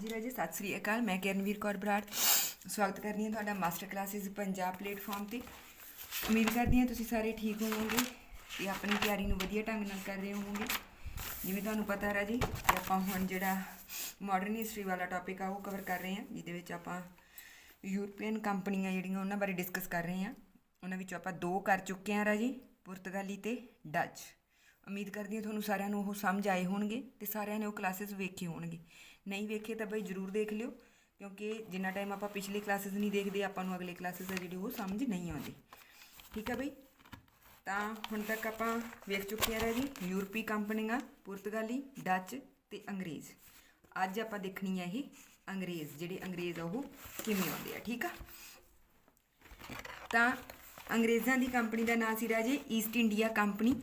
ਹਾਂਜੀ ਰਾਜੇ, ਸਤਿ ਸ੍ਰੀ ਅਕਾਲ, ਮੈਂ ਕਿਰਨਵੀਰ ਕੌਰ ਬਰਾੜ। ਸਵਾਗਤ ਕਰਦੀ ਹਾਂ ਤੁਹਾਡਾ ਮਾਸਟਰ ਕਲਾਸਿਸ ਪੰਜਾਬ ਪਲੇਟਫਾਰਮ ਤੇ। ਉਮੀਦ ਕਰਦੀ ਹਾਂ ਤੁਸੀਂ ਸਾਰੇ ਠੀਕ ਹੋਵੋਗੇ ਤੇ ਆਪਣੀ ਤਿਆਰੀ ਨੂੰ ਵਧੀਆ ਢੰਗ ਨਾਲ ਕਰ ਰਹੇ ਹੋਵੋਗੇ। ਜਿਵੇਂ ਤੁਹਾਨੂੰ ਪਤਾ ਰਾਜੇ ਕਿ ਆਪਾਂ ਹੁਣ ਜਿਹੜਾ ਮਾਡਰਨ ਹਿਸਟਰੀ ਵਾਲਾ ਟੌਪਿਕ ਆ, ਉਹ ਕਵਰ ਕਰ ਰਹੇ ਹਾਂ, ਜਿਹਦੇ ਵਿੱਚ ਆਪਾਂ ਯੂਰਪੀਅਨ ਕੰਪਨੀਆਂ ਜਿਹੜੀਆਂ, ਉਹਨਾਂ ਬਾਰੇ ਡਿਸਕਸ ਕਰ ਰਹੇ ਹਾਂ। ਉਹਨਾਂ ਵਿੱਚੋਂ ਆਪਾਂ ਦੋ ਕਰ ਚੁੱਕੇ ਹਾਂ ਰਾਜੇ, ਪੁਰਤਗਾਲੀ ਤੇ ਡੱਚ। ਉਮੀਦ ਕਰਦੀ ਹਾਂ ਤੁਹਾਨੂੰ ਸਾਰਿਆਂ ਨੂੰ ਉਹ ਸਮਝ ਆਏ ਹੋਣਗੇ ਤੇ ਸਾਰਿਆਂ ਨੇ ਉਹ ਕਲਾਸਿਸ ਵੇਖੇ ਹੋਣਗੇ। ਨਹੀਂ ਵੇਖੇ ਤਾਂ ਬਈ ਜਰੂਰ ਦੇਖ ਲਿਓ, ਕਿਉਂਕਿ ਜਿੰਨਾ ਟਾਈਮ ਆਪਾਂ ਪਿਛਲੀ ਕਲਾਸਿਸ ਨਹੀਂ ਦੇਖਦੇ, ਆਪਾਂ ਨੂੰ ਅਗਲੇ ਕਲਾਸਿਸ ਆ ਜਿਹੜੀ ਉਹ ਸਮਝ ਨਹੀਂ ਆਉਂਦੀ। ਠੀਕ ਆ ਬਈ? ਤਾਂ ਹੁਣ ਤੱਕ ਆਪਾਂ ਵੇਖ ਚੁੱਕੇ ਹਾਂ ਜੀ ਯੂਰਪੀ ਕੰਪਨੀਆਂ, ਪੁਰਤਗਾਲੀ, ਡੱਚ ਤੇ ਅੰਗਰੇਜ਼। ਅੱਜ ਆਪਾਂ ਦੇਖਣੀ ਹੈ ਇਹ ਅੰਗਰੇਜ਼, ਜਿਹੜੇ ਅੰਗਰੇਜ਼ ਆ ਉਹ ਕਿਵੇਂ ਆਉਂਦੇ ਆ, ਠੀਕ ਆ? ਤਾਂ ਅੰਗਰੇਜ਼ਾਂ ਦੀ ਕੰਪਨੀ ਦਾ ਨਾਮ ਸੀ ਰਾਜੇ ਈਸਟ ਇੰਡੀਆ ਕੰਪਨੀ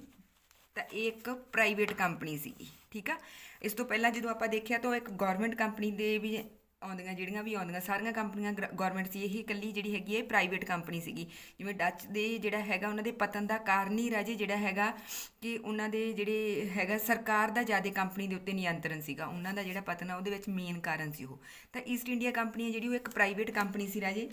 ਤਾਂ ਇਹ ਇੱਕ ਪ੍ਰਾਈਵੇਟ ਕੰਪਨੀ ਸੀਗੀ। ਠੀਕ ਆ? ਇਸ ਤੋਂ ਪਹਿਲਾਂ ਜਦੋਂ ਆਪਾਂ ਦੇਖਿਆ ਤਾਂ ਉਹ ਇੱਕ ਗਵਰਨਮੈਂਟ ਕੰਪਨੀ ਦੇ ਵੀ ਆਉਂਦੀਆਂ ਜਿਹੜੀਆਂ ਵੀ ਆਉਂਦੀਆਂ, ਸਾਰੀਆਂ ਕੰਪਨੀਆਂ ਗਵਰਨਮੈਂਟ ਸੀ ਇਹ ਇਕੱਲੀ ਜਿਹੜੀ ਹੈਗੀ ਹੈ ਪ੍ਰਾਈਵੇਟ ਕੰਪਨੀ ਸੀਗੀ। ਜਿਵੇਂ ਡੱਚ ਦੇ ਜਿਹੜਾ ਹੈਗਾ, ਉਹਨਾਂ ਦੇ ਪਤਨ ਦਾ ਕਾਰਨ ਹੀ ਰਾਜੇ ਜਿਹੜਾ ਹੈਗਾ ਕਿ ਉਹਨਾਂ ਦੇ ਜਿਹੜੇ ਹੈਗਾ, ਸਰਕਾਰ ਦਾ ਜ਼ਿਆਦਾ ਕੰਪਨੀ ਦੇ ਉੱਤੇ ਨਿਯੰਤਰਣ ਸੀਗਾ। ਉਹਨਾਂ ਦਾ ਜਿਹੜਾ ਪਤਨ ਆ, ਉਹਦੇ ਵਿੱਚ ਮੇਨ ਕਾਰਨ ਸੀ ਉਹ। ਤਾਂ ਈਸਟ ਇੰਡੀਆ ਕੰਪਨੀ ਹੈ ਜਿਹੜੀ, ਉਹ ਇੱਕ ਪ੍ਰਾਈਵੇਟ ਕੰਪਨੀ ਸੀ ਰਾਜੇ।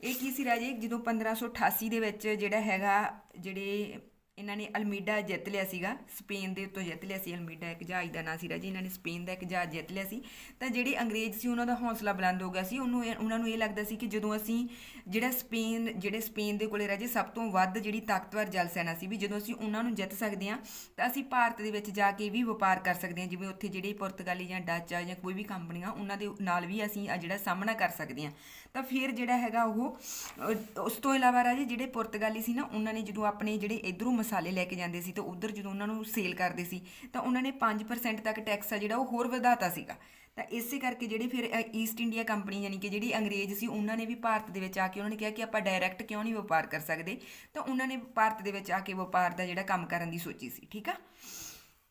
ਇਹ ਕੀ ਸੀ ਰਾਜੇ? ਜਦੋਂ 1588 ਦੇ ਵਿੱਚ ਜਿਹੜਾ ਹੈਗਾ, ਜਿਹੜੇ ਇਹਨਾਂ ਨੇ ਅਲਮੀਡਾ ਜਿੱਤ ਲਿਆ ਸੀਗਾ। ਸਪੇਨ ਦੇ ਉੱਤੋਂ ਜਿੱਤ ਲਿਆ ਸੀ ਅਲਮੀਡਾ, ਇੱਕ ਜਹਾਜ਼ ਦਾ ਨਾਂ ਸੀ ਰਾਜੇ ਇਹਨਾਂ ਨੇ ਸਪੇਨ ਦਾ ਇੱਕ ਜਹਾਜ਼ ਜਿੱਤ ਲਿਆ ਸੀ। ਤਾਂ ਜਿਹੜੇ ਅੰਗਰੇਜ਼ ਸੀ, ਉਹਨਾਂ ਦਾ ਹੌਸਲਾ ਬੁਲੰਦ ਹੋ ਗਿਆ ਸੀ। ਉਹਨੂੰ ਇਹ- ਉਹਨਾਂ ਨੂੰ ਇਹ ਲੱਗਦਾ ਸੀ ਕਿ ਜਦੋਂ ਅਸੀਂ ਜਿਹੜਾ ਸਪੇਨ, ਜਿਹੜੇ ਸਪੇਨ ਦੇ ਕੋਲੇ ਰਾਜੇ, ਸਭ ਤੋਂ ਵੱਧ ਜਿਹੜੀ ਤਾਕਤਵਰ ਜਲ ਸੈਨਾ ਸੀ ਵੀ ਜਦੋਂ ਅਸੀਂ ਉਹਨਾਂ ਨੂੰ ਜਿੱਤ ਸਕਦੇ ਹਾਂ, ਤਾਂ ਅਸੀਂ ਭਾਰਤ ਦੇ ਵਿੱਚ ਜਾ ਕੇ ਵੀ ਵਪਾਰ ਕਰ ਸਕਦੇ ਹਾਂ। ਜਿਵੇਂ ਉੱਥੇ ਜਿਹੜੇ ਪੁਰਤਗਾਲੀ ਜਾਂ ਡੱਚ ਆ ਜਾਂ ਕੋਈ ਵੀ ਕੰਪਨੀਆਂ, ਉਹਨਾਂ ਦੇ ਨਾਲ ਵੀ ਅਸੀਂ ਆ ਜਿਹੜਾ ਸਾਹਮਣਾ ਕਰ ਸਕਦੇ ਹਾਂ। ਤਾਂ ਫਿਰ ਜਿਹੜਾ ਹੈਗਾ ਉਹ ਉਸ ਤੋਂ ਇਲਾਵਾ ਰਾਜੇ, ਜਿਹੜੇ ਪੁਰਤਗਾਲੀ ਸੀ ਨਾ, ਉਹਨਾਂ ਨੇ ਜਦੋਂ ਆਪਣੇ ਜਿਹੜੇ ਇਧਰੋਂ ਮਸਾਲੇ ਲੈ ਕੇ ਜਾਂਦੇ ਸੀ ਤਾਂ ਉਧਰ ਜਦੋਂ ਉਹਨਾਂ ਨੂੰ ਸੇਲ ਕਰਦੇ ਸੀ, ਤਾਂ ਉਹਨਾਂ ਨੇ 5% ਤੱਕ ਟੈਕਸ ਆ ਜਿਹੜਾ ਉਹ ਹੋਰ ਵਧਾਤਾ ਸੀਗਾ। ਤਾਂ ਇਸੇ ਕਰਕੇ ਜਿਹੜੀ ਫਿਰ ਈਸਟ ਇੰਡੀਆ ਕੰਪਨੀ ਯਾਨੀ ਕਿ ਜਿਹੜੀ ਅੰਗਰੇਜ਼ ਸੀ, ਉਹਨਾਂ ਨੇ ਵੀ ਭਾਰਤ ਦੇ ਵਿੱਚ ਆ ਕੇ ਉਹਨਾਂ ਨੇ ਕਿਹਾ ਕਿ ਆਪਾਂ ਡਾਇਰੈਕਟ ਕਿਉਂ ਨਹੀਂ ਵਪਾਰ ਕਰ ਸਕਦੇ? ਤਾਂ ਉਹਨਾਂ ਨੇ ਭਾਰਤ ਦੇ ਵਿੱਚ ਆ ਕੇ ਵਪਾਰ ਦਾ ਜਿਹੜਾ ਕੰਮ ਕਰਨ ਦੀ ਸੋਚੀ ਸੀ, ਠੀਕ ਆ?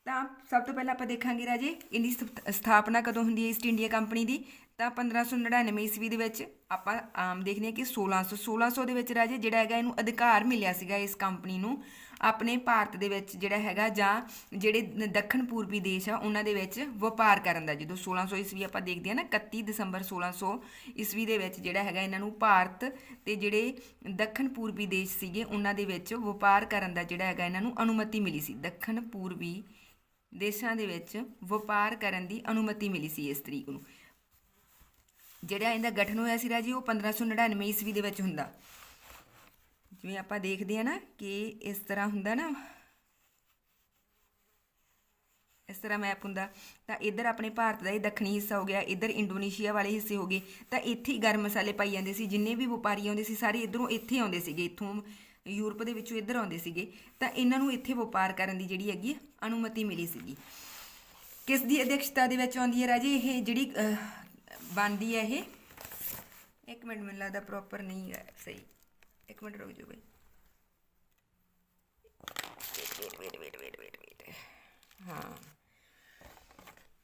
ਤਾਂ ਸਭ ਤੋਂ ਪਹਿਲਾਂ ਆਪਾਂ ਦੇਖਾਂਗੇ ਰਾਜੇ, ਇਹਦੀ ਸਥ- ਸਥਾਪਨਾ ਕਦੋਂ ਹੁੰਦੀ ਹੈ ਈਸਟ ਇੰਡੀਆ ਕੰਪਨੀ ਦੀ? ਤਾਂ 1599 ਈਸਵੀ ਦੇ ਵਿੱਚ ਆਪਾਂ ਆਮ ਦੇਖਦੇ ਹਾਂ ਕਿ 1600 1600 ਦੇ ਵਿੱਚ ਰਾਜੇ ਜਿਹੜਾ ਹੈਗਾ ਇਹਨੂੰ ਅਧਿਕਾਰ ਮਿਲਿਆ ਸੀਗਾ ਇਸ ਕੰਪਨੀ ਨੂੰ। ਆਪਣੇ ਭਾਰਤ ਦੇ ਵਿੱਚ ਜਿਹੜਾ ਹੈਗਾ ਜਾਂ ਜਿਹੜੇ ਦੱਖਣ ਪੂਰਬੀ ਦੇਸ਼ ਆ, ਉਹਨਾਂ ਦੇ ਵਿੱਚ ਵਪਾਰ ਕਰਨ ਦਾ। ਜਦੋਂ 1600 ਈਸਵੀ ਆਪਾਂ ਦੇਖਦੇ ਹਾਂ ਨਾ 31 ਦਸੰਬਰ 1600 ਈਸਵੀ ਦੇ ਵਿੱਚ ਜਿਹੜਾ ਹੈਗਾ ਇਹਨਾਂ ਨੂੰ ਭਾਰਤ ਤੇ ਜਿਹੜੇ ਦੱਖਣ ਪੂਰਬੀ ਦੇਸ਼ ਸੀਗੇ, ਉਹਨਾਂ ਦੇ ਵਿੱਚ ਵਪਾਰ ਕਰਨ ਦਾ ਜਿਹੜਾ ਹੈਗਾ ਇਹਨਾਂ ਨੂੰ ਅਨੁਮਤੀ ਮਿਲੀ ਸੀ। ਦੱਖਣ ਪੂਰਬੀ ਦੇਸ਼ਾਂ ਦੇ ਵਿੱਚ ਵਪਾਰ ਕਰਨ ਦੀ ਅਨੁਮਤੀ ਮਿਲੀ ਸੀ ਇਸ ਤਰੀਕ ਨੂੰ। ਜਿਹੜਾ ਇਹਦਾ ਗਠਨ ਹੋਇਆ ਸੀ ਰਾਜੀ, ਉਹ 1599 ਈਸਵੀ ਦੇ ਵਿੱਚ ਹੁੰਦਾ। ਜਿਵੇਂ ਆਪਾਂ ਦੇਖਦੇ ਆ ਨਾ ਕਿ ਇਸ ਤਰ੍ਹਾਂ ਹੁੰਦਾ ਨਾ, ਇਸ ਤਰ੍ਹਾਂ ਮੈਪ ਹੁੰਦਾ, ਤਾਂ ਇੱਧਰ ਆਪਣੇ ਭਾਰਤ ਦਾ ਇਹ ਦੱਖਣੀ ਹਿੱਸਾ ਹੋ ਗਿਆ, ਇੱਧਰ ਇੰਡੋਨੇਸ਼ੀਆ ਵਾਲੇ ਹਿੱਸੇ ਹੋ ਗਏ, ਤਾਂ ਇੱਥੇ ਹੀ ਗਰਮ ਮਸਾਲੇ ਪਾਈ ਜਾਂਦੇ ਸੀ, ਜਿੰਨੇ ਵੀ ਵਪਾਰੀ ਆਉਂਦੇ ਸੀ, ਸਾਰੇ ਇੱਧਰੋਂ ਇੱਥੇ ਆਉਂਦੇ ਸੀਗੇ, ਇੱਥੋਂ ਯੂਰਪ ਦੇ ਵਿੱਚੋਂ ਇੱਧਰ ਆਉਂਦੇ ਸੀਗੇ, ਤਾਂ ਇਹਨਾਂ ਨੂੰ ਇੱਥੇ ਵਪਾਰ ਕਰਨ ਦੀ ਜਿਹੜੀ ਹੈਗੀ ਅਨੁਮਤੀ ਮਿਲੀ ਸੀਗੀ। ਕਿਸ ਦੀ ਅਧਿਕਸ਼ਤਾ ਦੇ ਵਿੱਚ ਆਉਂਦੀ ਹੈ ਰਾਜੇ, ਇਹ ਜਿਹੜੀ ਬਣਦੀ ਹੈ ਇਹ, ਇੱਕ ਮਿੰਟ ਮੈਨੂੰ ਲੱਗਦਾ ਪ੍ਰੋਪਰ ਨਹੀਂ ਹੈ, ਸਹੀ। ਇੱਕ ਮਿੰਟ ਰੁਕ ਜਾਓ ਬਈ। Wait wait wait wait wait wait ਹਾਂ।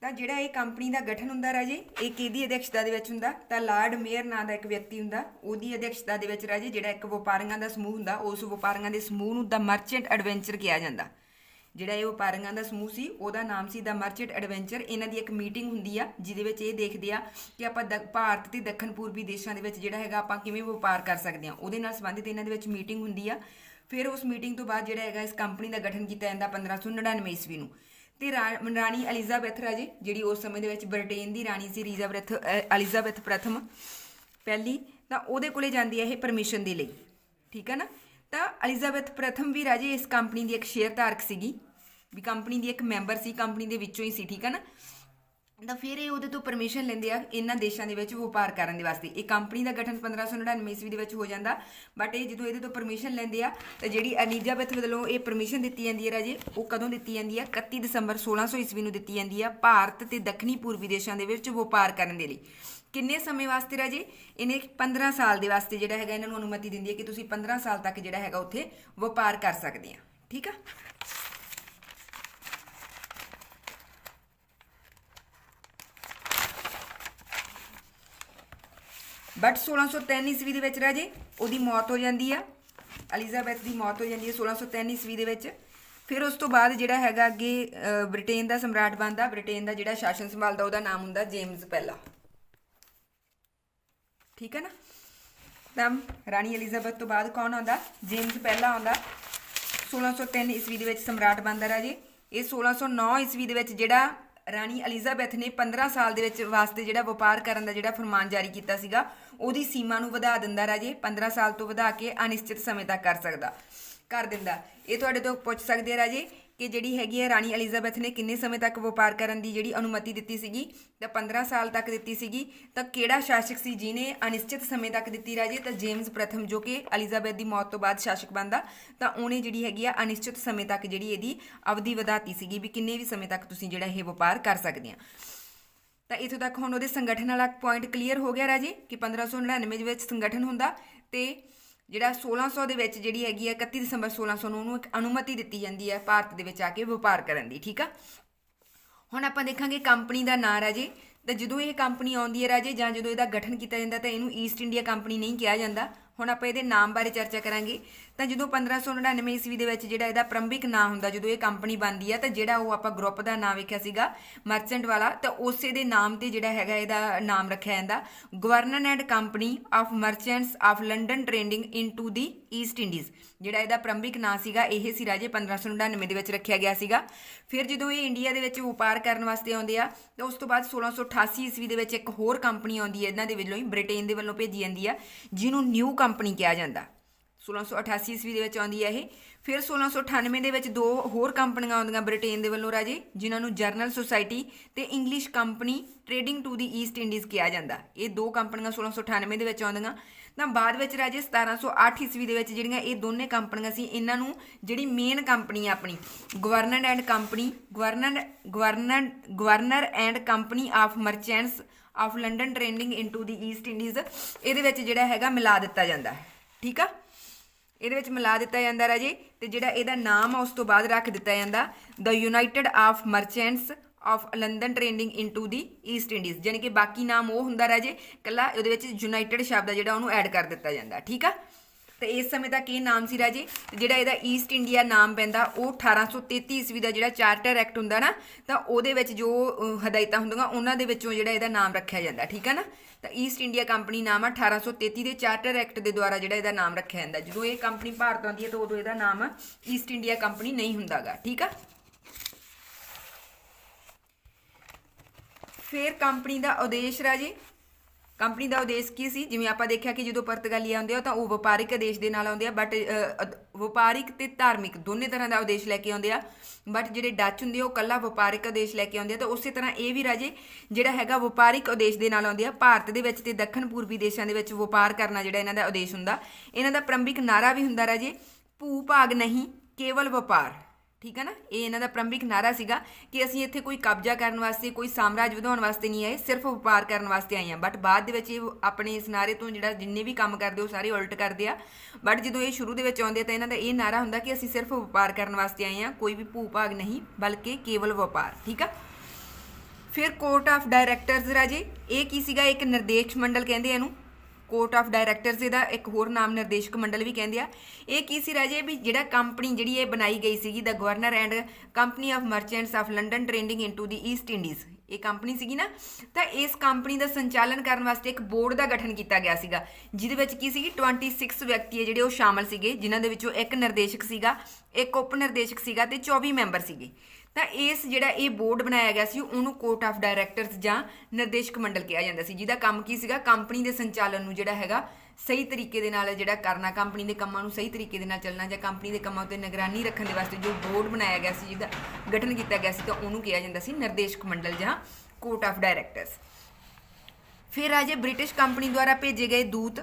ਤਾਂ ਜਿਹੜਾ ਇਹ ਕੰਪਨੀ ਦਾ ਗਠਨ ਹੁੰਦਾ ਰਾਜੇ, ਇਹ ਕਿਹਦੀ ਅਧਿਕਸ਼ਤਾ ਦੇ ਵਿੱਚ ਹੁੰਦਾ? ਤਾਂ ਲਾਰਡ ਮੇਅਰ ਨਾਂ ਦਾ ਇੱਕ ਵਿਅਕਤੀ ਹੁੰਦਾ, ਉਹਦੀ ਅਧਿਕਸ਼ਤਾ ਦੇ ਵਿੱਚ ਰਾਜੇ ਜਿਹੜਾ ਇੱਕ ਵਪਾਰੀਆਂ ਦਾ ਸਮੂਹ ਹੁੰਦਾ, ਉਸ ਵਪਾਰੀਆਂ ਦੇ ਸਮੂਹ ਨੂੰ ਦਾ ਮਰਚੈਂਟ ਐਡਵੈਂਚਰ ਕਿਹਾ ਜਾਂਦਾ। ਜਿਹੜਾ ਇਹ ਵਪਾਰੀਆਂ ਦਾ ਸਮੂਹ ਸੀ ਉਹਦਾ ਨਾਮ ਸੀ ਦਾ ਮਰਚੈਂਟ ਐਡਵੈਂਚਰ ਇਹਨਾਂ ਦੀ ਇੱਕ ਮੀਟਿੰਗ ਹੁੰਦੀ ਆ ਜਿਹਦੇ ਵਿੱਚ ਇਹ ਦੇਖਦੇ ਆ ਕਿ ਆਪਾਂ ਦ- ਭਾਰਤ ਤੇ ਦੱਖਣ ਪੂਰਬੀ ਦੇਸ਼ਾਂ ਦੇ ਵਿੱਚ ਜਿਹੜਾ ਹੈਗਾ ਆਪਾਂ ਕਿਵੇਂ ਵਪਾਰ ਕਰ ਸਕਦੇ ਆ। ਉਹਦੇ ਨਾਲ ਸੰਬੰਧਿਤ ਇਹਨਾਂ ਦੇ ਵਿੱਚ ਮੀਟਿੰਗ ਹੁੰਦੀ ਆ। ਫਿਰ ਉਸ ਮੀਟਿੰਗ ਤੋਂ ਬਾਅਦ ਜਿਹੜਾ ਹੈਗਾ ਇਸ ਕੰਪਨੀ ਦਾ ਗਠਨ ਕੀਤਾ ਜਾਂਦਾ 1599 ਈਸਵੀ ਨੂੰ। ਤੇ ਰਾਣੀ ਐਲਿਜ਼ਾਬੈਥ ਰਾਜੇ ਜਿਹੜੀ ਉਸ ਸਮੇਂ ਦੇ ਵਿੱਚ ਬ੍ਰਿਟੇਨ ਦੀ ਰਾਣੀ ਸੀ ਐਲਿਜ਼ਾਬੈਥ ਅ, ਐਲਿਜ਼ਾਬੈਥ ਪ੍ਰਥਮ ਪਹਿਲੀ ਤਾਂ ਉਹਦੇ ਕੋਲੇ ਜਾਂਦੀ ਹੈ ਇਹ ਪਰਮਿਸ਼ਨ ਦੇ ਲਈ। ਠੀਕ ਹੈ ਨਾ? ਤਾਂ ਐਲਿਜ਼ਾਬੈਥ ਪ੍ਰਥਮ ਵੀ ਰਾਜੇ ਇਸ ਕੰਪਨੀ ਦੀ ਇੱਕ ਸ਼ੇਅਰ ਧਾਰਕ ਸੀਗੀ। ਵੀ ਕੰਪਨੀ ਦੀ ਇੱਕ ਮੈਂਬਰ ਸੀ ਕੰਪਨੀ ਦੇ ਵਿੱਚੋਂ ਹੀ ਸੀ, ਠੀਕ ਹੈ ਨਾ? ਤਾਂ ਫਿਰ ਇਹ ਉਹਦੇ ਤੋਂ ਪਰਮਿਸ਼ਨ ਲੈਂਦੇ ਆ ਇਹਨਾਂ ਦੇਸ਼ਾਂ ਦੇ ਵਿੱਚ ਵਪਾਰ ਕਰਨ ਦੇ ਵਾਸਤੇ। ਇਹ ਕੰਪਨੀ ਦਾ ਗਠਨ 1599 ਈਸਵੀ ਦੇ ਵਿੱਚ ਹੋ ਜਾਂਦਾ ਬਟ ਇਹ ਜਦੋਂ ਇਹਦੇ ਤੋਂ ਪਰਮਿਸ਼ਨ ਲੈਂਦੇ ਆ, ਤਾਂ ਜਿਹੜੀ ਐਲਿਜ਼ਾਬੈਥ ਵੱਲੋਂ ਇਹ ਪਰਮਿਸ਼ਨ ਦਿੱਤੀ ਜਾਂਦੀ ਹੈ ਰਾਜੇ, ਉਹ ਕਦੋਂ ਦਿੱਤੀ ਜਾਂਦੀ ਹੈ? 31 ਦਸੰਬਰ 1600 ਈਸਵੀ ਨੂੰ ਦਿੱਤੀ ਜਾਂਦੀ ਹੈ ਭਾਰਤ ਤੇ ਦੱਖਣੀ ਪੂਰਬੀ ਦੇਸ਼ਾਂ ਦੇ ਵਿੱਚ ਵਪਾਰ ਕਰਨ ਦੇ ਲਈ। ਕਿੰਨੇ ਸਮੇਂ ਵਾਸਤੇ ਰਾਜੇ? ਇਹਨੇ 15 ਸਾਲ ਦੇ ਵਾਸਤੇ ਜਿਹੜਾ ਹੈਗਾ, ਇਹਨਾਂ ਨੂੰ ਅਨੁਮਤੀ ਦਿੰਦੀ ਹੈ ਕਿ ਤੁਸੀਂ 15 ਸਾਲ ਤੱਕ ਜਿਹੜਾ ਹੈਗਾ ਉੱਥੇ ਵਪਾਰ ਕਰ ਸਕਦੇ ਆ, ਠੀਕ ਆ? ਬਟ 1603 ਈਸਵੀ ਦੇ ਵਿੱਚ ਰਾਜੇ, ਉਹਦੀ ਮੌਤ ਹੋ ਜਾਂਦੀ ਆ। ਐਲਿਜ਼ਾਬੈਥ ਦੀ ਮੌਤ ਹੋ ਜਾਂਦੀ ਹੈ 1603 ਈਸਵੀ ਦੇ ਵਿੱਚ। ਫਿਰ ਉਸ ਤੋਂ ਬਾਅਦ ਜਿਹੜਾ ਹੈਗਾ ਅੱਗੇ ਬ੍ਰਿਟੇਨ ਦਾ ਸਮਰਾਟ ਬਣਦਾ। ਬ੍ਰਿਟੇਨ ਦਾ ਜਿਹੜਾ ਸ਼ਾਸਨ ਸੰਭਾਲਦਾ, ਉਹਦਾ ਨਾਮ ਹੁੰਦਾ ਜੇਮਸ ਪਹਿਲਾ। ਠੀਕ ਹੈ ਨਾ? ਤਾਂ ਰਾਣੀ ਐਲਿਜ਼ਾਬeth ਤੋਂ ਬਾਅਦ ਕੌਣ ਆਉਂਦਾ? ਜੇਮਸ ਪਹਿਲਾ ਆਉਂਦਾ। 1603 ਈਸਵੀ ਦੇ ਵਿੱਚ ਸਮਰਾਟ ਬਣਦਾ ਰਾਜੇ। ਇਹ 1609 ਈਸਵੀ ਦੇ ਵਿੱਚ ਜਿਹੜਾ ਰਾਣੀ ਐਲਿਜ਼ਾਬeth ਨੇ 15 ਸਾਲ ਦੇ ਵਿੱਚ ਵਾਸਤੇ ਜਿਹੜਾ ਵਪਾਰ ਕਰਨ ਦਾ ਜਿਹੜਾ ਫਰਮਾਨ ਜਾਰੀ ਕੀਤਾ ਸੀਗਾ, ਉਹਦੀ ਸੀਮਾ ਨੂੰ ਵਧਾ ਦਿੰਦਾ ਰਾਜੇ 15 ਸਾਲ ਤੋਂ ਵਧਾ ਕੇ ਅਨਿਸ਼ਚਿਤ ਸਮੇਂ ਤੱਕ ਕਰ ਸਕਦਾ, ਕਰ ਦਿੰਦਾ। ਇਹ ਤੁਹਾਡੇ ਤੋਂ ਪੁੱਛ ਸਕਦੇ ਆ ਰਾਜੇ ਕਿ ਜਿਹੜੀ ਹੈਗੀ ਹੈ, ਰਾਣੀ ਐਲਿਜ਼ਾਬeth ਨੇ ਕਿੰਨੇ ਸਮੇਂ ਤੱਕ ਵਪਾਰ ਕਰਨ ਦੀ ਜਿਹੜੀ ਅਨੁਮਤੀ ਦਿੱਤੀ ਸੀਗੀ? ਤਾਂ 15 ਸਾਲ ਤੱਕ ਦਿੱਤੀ ਸੀਗੀ। ਤਾਂ ਕਿਹੜਾ ਸ਼ਾਸਕ ਸੀ ਜਿਨੇ ਅਨਿਸ਼ਚਿਤ ਸਮੇਂ ਤੱਕ ਦਿੱਤੀ ਰਾਜੇ? ਤਾਂ ਜੇਮਸ ਪ੍ਰਥਮ, ਜੋ ਕਿ ਐਲਿਜ਼ਾਬeth ਦੀ ਮੌਤ ਤੋਂ ਬਾਅਦ ਸ਼ਾਸਕ ਬਣਦਾ। ਤਾਂ ਉਹਨੇ ਜਿਹੜੀ ਹੈਗੀ ਆ, ਅਨਿਸ਼ਚਿਤ ਸਮੇਂ ਤੱਕ ਜਿਹੜੀ ਇਹਦੀ ਅਵਧੀ ਵਧਾਤੀ ਸੀਗੀ ਵੀ ਕਿੰਨੇ ਵੀ ਸਮੇਂ ਤੱਕ ਤੁਸੀਂ ਜਿਹੜਾ ਇਹ ਵਪਾਰ ਕਰ ਸਕਦੇ ਆ। ਤਾਂ ਇਥੋਂ ਤੱਕ ਹੁਣ ਉਹਦੇ ਸੰਗਠਨ ਵਾਲਾ ਪੁਆਇੰਟ ਕਲੀਅਰ ਹੋ ਗਿਆ ਰਾਜੇ, ਕਿ 1599 ਦੇ ਵਿੱਚ ਸੰਗਠਨ ਹੁੰਦਾ ਤੇ ਜਿਹੜਾ 1600 ਦੇ ਵਿੱਚ ਜਿਹੜੀ ਹੈਗੀ ਹੈ 31 ਦਸੰਬਰ 1600 ਨੂੰ ਉਹਨੂੰ ਇੱਕ ਅਨੁਮਤੀ ਦਿੱਤੀ ਜਾਂਦੀ ਹੈ ਭਾਰਤ ਦੇ ਵਿੱਚ ਆ ਕੇ ਵਪਾਰ ਕਰਨ ਦੀ, ਠੀਕ ਆ? ਹੁਣ ਆਪਾਂ ਦੇਖਾਂਗੇ ਕੰਪਨੀ ਦਾ ਨਾਂ ਰਾਜੇ। ਤਾਂ ਜਦੋਂ ਇਹ ਕੰਪਨੀ ਆਉਂਦੀ ਹੈ ਰਾਜੇ ਜਾਂ ਜਦੋਂ ਇਹਦਾ ਗਠਨ ਕੀਤਾ ਜਾਂਦਾ ਤਾਂ ਇਹਨੂੰ ਈਸਟ ਇੰਡੀਆ ਕੰਪਨੀ ਨਹੀਂ ਕਿਹਾ ਜਾਂਦਾ। ਹੁਣ ਆਪਾਂ ਇਹਦੇ ਨਾਮ ਬਾਰੇ ਚਰਚਾ ਕਰਾਂਗੇ। ਤਾਂ ਜਦੋਂ 1599 ਈਸਵੀ ਦੇ ਵਿੱਚ ਜਿਹੜਾ ਇਹਦਾ ਪ੍ਰੰਭਿਕ ਨਾਂ ਹੁੰਦਾ, ਜਦੋਂ ਇਹ ਕੰਪਨੀ ਬਣਦੀ ਆ, ਤਾਂ ਜਿਹੜਾ ਉਹ ਆਪਾਂ ਗਰੁੱਪ ਦਾ ਨਾਮ ਵੇਖਿਆ ਸੀਗਾ, ਮਰਚੈਂਟ ਵਾਲਾ, ਤਾਂ ਉਸੇ ਦੇ ਨਾਮ ਤੇ ਜਿਹੜਾ ਹੈਗਾ ਇਹਦਾ ਨਾਮ ਰੱਖਿਆ ਜਾਂਦਾ। Governor and company of merchants of London trading into the East Indies. ਜਿਹੜਾ ਇਹਦਾ ਪ੍ਰੰਭਿਕ ਨਾਂ ਸੀਗਾ, ਇਹ ਸੀ ਰਾਜੇ 1599 ਦੇ ਵਿੱਚ ਰੱਖਿਆ ਗਿਆ ਸੀਗਾ। ਫਿਰ ਜਦੋਂ ਇਹ ਇੰਡੀਆ ਦੇ ਵਿੱਚ ਵਪਾਰ ਕਰਨ ਵਾਸਤੇ ਆਉਂਦੇ ਆ, ਤਾਂ ਉਸ ਤੋਂ ਬਾਅਦ 1688 ਈਸਵੀ ਦੇ ਵਿੱਚ ਇੱਕ ਹੋਰ ਕੰਪਨੀ ਆਉਂਦੀ ਹੈ, ਇਹਨਾਂ ਦੇ ਵੱਲੋਂ ਹੀ ਬ੍ਰਿਟੇਨ ਦੇ ਵੱਲੋਂ ਭੇਜੀ ਜਾਂਦੀ ਆ, ਜਿਹਨੂੰ ਨਿਊ ਕੰਪਨੀ ਕਿਹਾ ਜਾਂਦਾ। 1688 ਈਸਵੀ ਦੇ ਵਿੱਚ ਆਉਂਦੀ ਹੈ ਇਹ। ਫਿਰ 1698 ਦੇ ਵਿੱਚ ਦੋ ਹੋਰ ਕੰਪਨੀਆਂ ਆਉਂਦੀਆਂ ਬ੍ਰਿਟੇਨ ਦੇ ਵੱਲੋਂ ਰਾਜੇ, ਜਿਨ੍ਹਾਂ ਨੂੰ ਜਰਨਲ ਸੁਸਾਇਟੀ ਤੇ English company trading to the East Indies ਕਿਹਾ ਜਾਂਦਾ। ਇਹ ਦੋ ਕੰਪਨੀਆਂ 1698 ਦੇ ਵਿੱਚ ਆਉਂਦੀਆਂ। ਤਾਂ ਬਾਅਦ ਵਿੱਚ ਰਾਜੇ 1708 ਈਸਵੀ ਦੇ ਵਿੱਚ ਜਿਹੜੀਆਂ ਇਹ ਦੋਨੇ ਕੰਪਨੀਆਂ ਸੀ, ਇਹਨਾਂ ਨੂੰ ਜਿਹੜੀ ਮੇਨ ਕੰਪਨੀ ਆ ਆਪਣੀ governor and company governor governor governor and company of merchants of London trading into the East Indies, ਇਹਦੇ ਵਿੱਚ ਜਿਹੜਾ ਹੈਗਾ ਮਿਲਾ ਦਿੱਤਾ ਜਾਂਦਾ ਹੈ, ਠੀਕ ਆ? ਇਹਦੇ ਵਿੱਚ ਮਿਲਾ ਦਿੱਤਾ ਜਾਂਦਾ ਰਾਜੇ, ਤੇ ਜਿਹੜਾ ਇਹਦਾ ਨਾਮ ਆ ਉਸ ਤੋਂ ਬਾਅਦ ਰੱਖ ਦਿੱਤਾ ਜਾਂਦਾ the United of merchants of London trading into the East Indies ਯਾਨੀ ਕਿ ਬਾਕੀ ਨਾਮ ਉਹ ਹੁੰਦਾ ਰਾਜੇ ਕੱਲਾ ਉਹਦੇ ਵਿੱਚ ਯੂਨਾਈਟਿਡ ਸ਼ਬਦ ਆ ਜਿਹੜਾ ਉਹਨੂੰ ਐਡ ਕਰ ਦਿੱਤਾ ਜਾਂਦਾ, ਠੀਕ ਆ? ਤੇ ਇਸ ਸਮੇਂ ਤੱਕ ਇਹ ਨਾਮ ਸੀ ਰਾਜੇ? ਜਿਹੜਾ ਇਹਦਾ ਈਸਟ ਇੰਡੀਆ ਨਾਮ ਪੈਂਦਾ, ਉਹ 1833 ਈਸਵੀ ਦਾ ਜਿਹੜਾ ਚਾਰਟਰ ਐਕਟ ਹੁੰਦਾ ਨਾ, ਤਾਂ ਉਹਦੇ ਵਿੱਚ ਜੋ ਹਦਾਇਤਾਂ ਹੁੰਦੀਆਂ, ਉਹਨਾਂ ਦੇ ਵਿੱਚੋਂ ਜਿਹੜਾ ਇਹਦਾ ਨਾਮ ਰੱਖਿਆ ਜਾਂਦਾ, ਠੀਕ ਆ ਨਾ? ਤਾਂ ਈਸਟ ਇੰਡੀਆ ਕੰਪਨੀ ਨਾਮ 1833 ਦੇ ਚਾਰਟਰ ਐਕਟ ਦੇ ਦੁਆਰਾ ਜਿਹੜਾ ਇਹਦਾ ਨਾਮ ਰੱਖਿਆ ਜਾਂਦਾ। ਜਦੋਂ ਇਹ ਕੰਪਨੀ ਭਾਰਤ ਆਉਂਦੀ ਹੈ, ਤਾਂ ਉਦੋਂ ਇਹਦਾ ਨਾਮ ਈਸਟ ਇੰਡੀਆ ਕੰਪਨੀ ਨਹੀਂ ਹੁੰਦਾਗਾ, ਠੀਕ ਆ? ਫਿਰ ਕੰਪਨੀ ਦਾ ਉਦੇਸ਼ ਰਾਜੇ? ਕੰਪਨੀ ਦਾ ਉਦੇਸ਼ ਕੀ ਸੀ? ਜਿਵੇਂ ਆਪਾਂ ਦੇਖਿਆ ਕਿ ਜਦੋਂ ਪੁਰਤਗਾਲੀ ਆਉਂਦੇ ਆ ਤਾਂ ਉਹ ਵਪਾਰਿਕ ਉਦੇਸ਼ ਦੇ ਨਾਲ ਆਉਂਦੇ ਆ ਬਟ ਵਪਾਰਿਕ ਤੇ ਧਾਰਮਿਕ ਦੋਨੇ ਤਰ੍ਹਾਂ ਦਾ ਉਦੇਸ਼ ਲੈ ਕੇ ਆਉਂਦੇ ਆ। ਬਟ ਜਿਹੜੇ ਡੱਚ ਹੁੰਦੇ ਆ, ਉਹ ਕੱਲਾ ਵਪਾਰਿਕ ਉਦੇਸ਼ ਲੈ ਕੇ ਆਉਂਦੇ ਆ, ਤਾਂ ਉਸੇ ਤਰ੍ਹਾਂ ਇਹ ਵੀ ਰਾਜੇ, ਜਿਹੜਾ ਹੈਗਾ ਵਪਾਰਿਕ ਉਦੇਸ਼ ਦੇ ਨਾਲ ਆਉਂਦੇ ਆ, ਭਾਰਤ ਦੇ ਵਿੱਚ ਤੇ ਦੱਖਣ ਪੂਰਬੀ ਦੇਸ਼ਾਂ ਦੇ ਵਿੱਚ ਵਪਾਰ ਕਰਨਾ ਜਿਹੜਾ ਇਹਨਾਂ ਦਾ ਉਦੇਸ਼ ਹੁੰਦਾ। ਇਹਨਾਂ ਦਾ ਪ੍ਰੰਭਿਕ ਨਾਰਾ ਵੀ ਹੁੰਦਾ ਰਾਜੇ ਭੂ ਭਾਗ ਨਹੀਂ, ਕੇਵਲ ਵਪਾਰ। ਠੀਕ ਹੈ ਨਾ? ਇਹ ਇਹਨਾਂ ਦਾ ਪ੍ਰੰਭਿਕ ਨਾਰਾ ਸੀਗਾ ਕਿ ਅਸੀਂ ਇੱਥੇ ਕੋਈ ਕਬਜ਼ਾ ਕਰਨ ਵਾਸਤੇ, ਕੋਈ ਸਾਮਰਾਜ ਵਧਾਉਣ ਵਾਸਤੇ ਨਹੀਂ ਆਏ, ਸਿਰਫ ਵਪਾਰ ਕਰਨ ਵਾਸਤੇ ਆਏ ਹਾਂ। ਬਟ ਬਾਅਦ ਦੇ ਵਿੱਚ ਇਹ ਆਪਣੇ ਇਸ ਨਾਰੇ ਤੋਂ ਜਿਹੜਾ ਜਿੰਨੇ ਵੀ ਕੰਮ ਕਰਦੇ ਉਹ ਸਾਰੇ ਉਲਟ ਕਰਦੇ ਆ। ਬਟ ਜਦੋਂ ਇਹ ਸ਼ੁਰੂ ਦੇ ਵਿੱਚ ਆਉਂਦੇ ਆ, ਤਾਂ ਇਹਨਾਂ ਦਾ ਇਹ ਨਾਰਾ ਹੁੰਦਾ ਕਿ ਅਸੀਂ ਸਿਰਫ ਵਪਾਰ ਕਰਨ ਵਾਸਤੇ ਆਏ ਹਾਂ, ਕੋਈ ਵੀ ਭੂ ਭਾਗ ਨਹੀਂ, ਬਲਕਿ ਕੇਵਲ ਵਪਾਰ, ਠੀਕ ਆ? ਫਿਰ ਕੋਰਟ ਆਫ ਡਾਇਰੈਕਟਰਸ ਰਾਜੇ, ਇਹ ਕੀ ਸੀਗਾ? ਇੱਕ ਨਿਰਦੇਸ਼ ਮੰਡਲ ਕਹਿੰਦੇ ਇਹਨੂੰ। ਕੋਰਟ ਆਫ ਡਾਇਰੈਕਟਰਸ ਇਹਦਾ ਇੱਕ ਹੋਰ ਨਾਮ ਨਿਰਦੇਸ਼ਕ ਮੰਡਲ ਵੀ ਕਹਿੰਦੇ ਆ। ਇਹ ਕੀ ਸੀ ਰਾਜੇ? ਵੀ ਜਿਹੜਾ ਕੰਪਨੀ ਜਿਹੜੀ ਇਹ ਬਣਾਈ ਗਈ ਸੀਗੀ ਦਾ governor and company of merchants of London trading into the East Indies ਇਹ ਕੰਪਨੀ ਸੀਗੀ ਨਾ, ਤਾਂ ਇਸ ਕੰਪਨੀ ਦਾ ਸੰਚਾਲਨ ਕਰਨ ਵਾਸਤੇ ਇੱਕ ਬੋਰਡ ਦਾ ਗਠਨ ਕੀਤਾ ਗਿਆ ਸੀਗਾ, ਜਿਹਦੇ ਵਿੱਚ ਕੀ ਸੀਗੀ? 26 ਵਿਅਕਤੀ ਹੈ ਜਿਹੜੇ ਉਹ ਸ਼ਾਮਲ ਸੀਗੇ, ਜਿਨ੍ਹਾਂ ਦੇ ਵਿੱਚੋਂ ਇੱਕ ਨਿਰਦੇਸ਼ਕ ਸੀਗਾ, ਇੱਕ ਉਪ ਨਿਰਦੇਸ਼ਕ ਸੀਗਾ ਤੇ 24 ਮੈਂਬਰ ਸੀਗੇ। ਤਾਂ ਇਸ ਜਿਹੜਾ ਇਹ ਬੋਰਡ ਬਣਾਇਆ ਗਿਆ ਸੀ, ਉਹਨੂੰ ਕੋਰਟ ਆਫ ਡਾਇਰੈਕਟਰਸ ਜਾਂ ਨਿਰਦੇਸ਼ਕ ਮੰਡਲ ਕਿਹਾ ਜਾਂਦਾ ਸੀ। ਜਿਹਦਾ ਕੰਮ ਕੀ ਸੀਗਾ? ਕੰਪਨੀ ਦੇ ਸੰਚਾਲਨ ਨੂੰ ਜਿਹੜਾ ਹੈਗਾ, ਸਹੀ ਤਰੀਕੇ ਦੇ ਨਾਲ ਜਿਹੜਾ ਕਰਨਾ, ਕੰਪਨੀ ਦੇ ਕੰਮਾਂ ਨੂੰ ਸਹੀ ਤਰੀਕੇ ਦੇ ਨਾਲ ਚੱਲਣਾ ਜਾਂ ਕੰਪਨੀ ਦੇ ਕੰਮਾਂ ਉੱਤੇ ਨਿਗਰਾਨੀ ਰੱਖਣ ਦੇ ਵਾਸਤੇ ਜੋ ਬੋਰਡ ਬਣਾਇਆ ਗਿਆ ਸੀ, ਜਿਹਦਾ ਗਠਨ ਕੀਤਾ ਗਿਆ ਸੀ, ਤਾਂ ਉਹਨੂੰ ਕਿਹਾ ਜਾਂਦਾ ਸੀ ਨਿਰਦੇਸ਼ਕ ਮੰਡਲ ਜਾਂ ਕੋਰਟ ਆਫ ਡਾਇਰੈਕਟਰਸ ਫਿਰ ਰਾਜੇ ਬ੍ਰਿਟਿਸ਼ ਕੰਪਨੀ ਦੁਆਰਾ ਭੇਜੇ ਗਏ ਦੂਤ,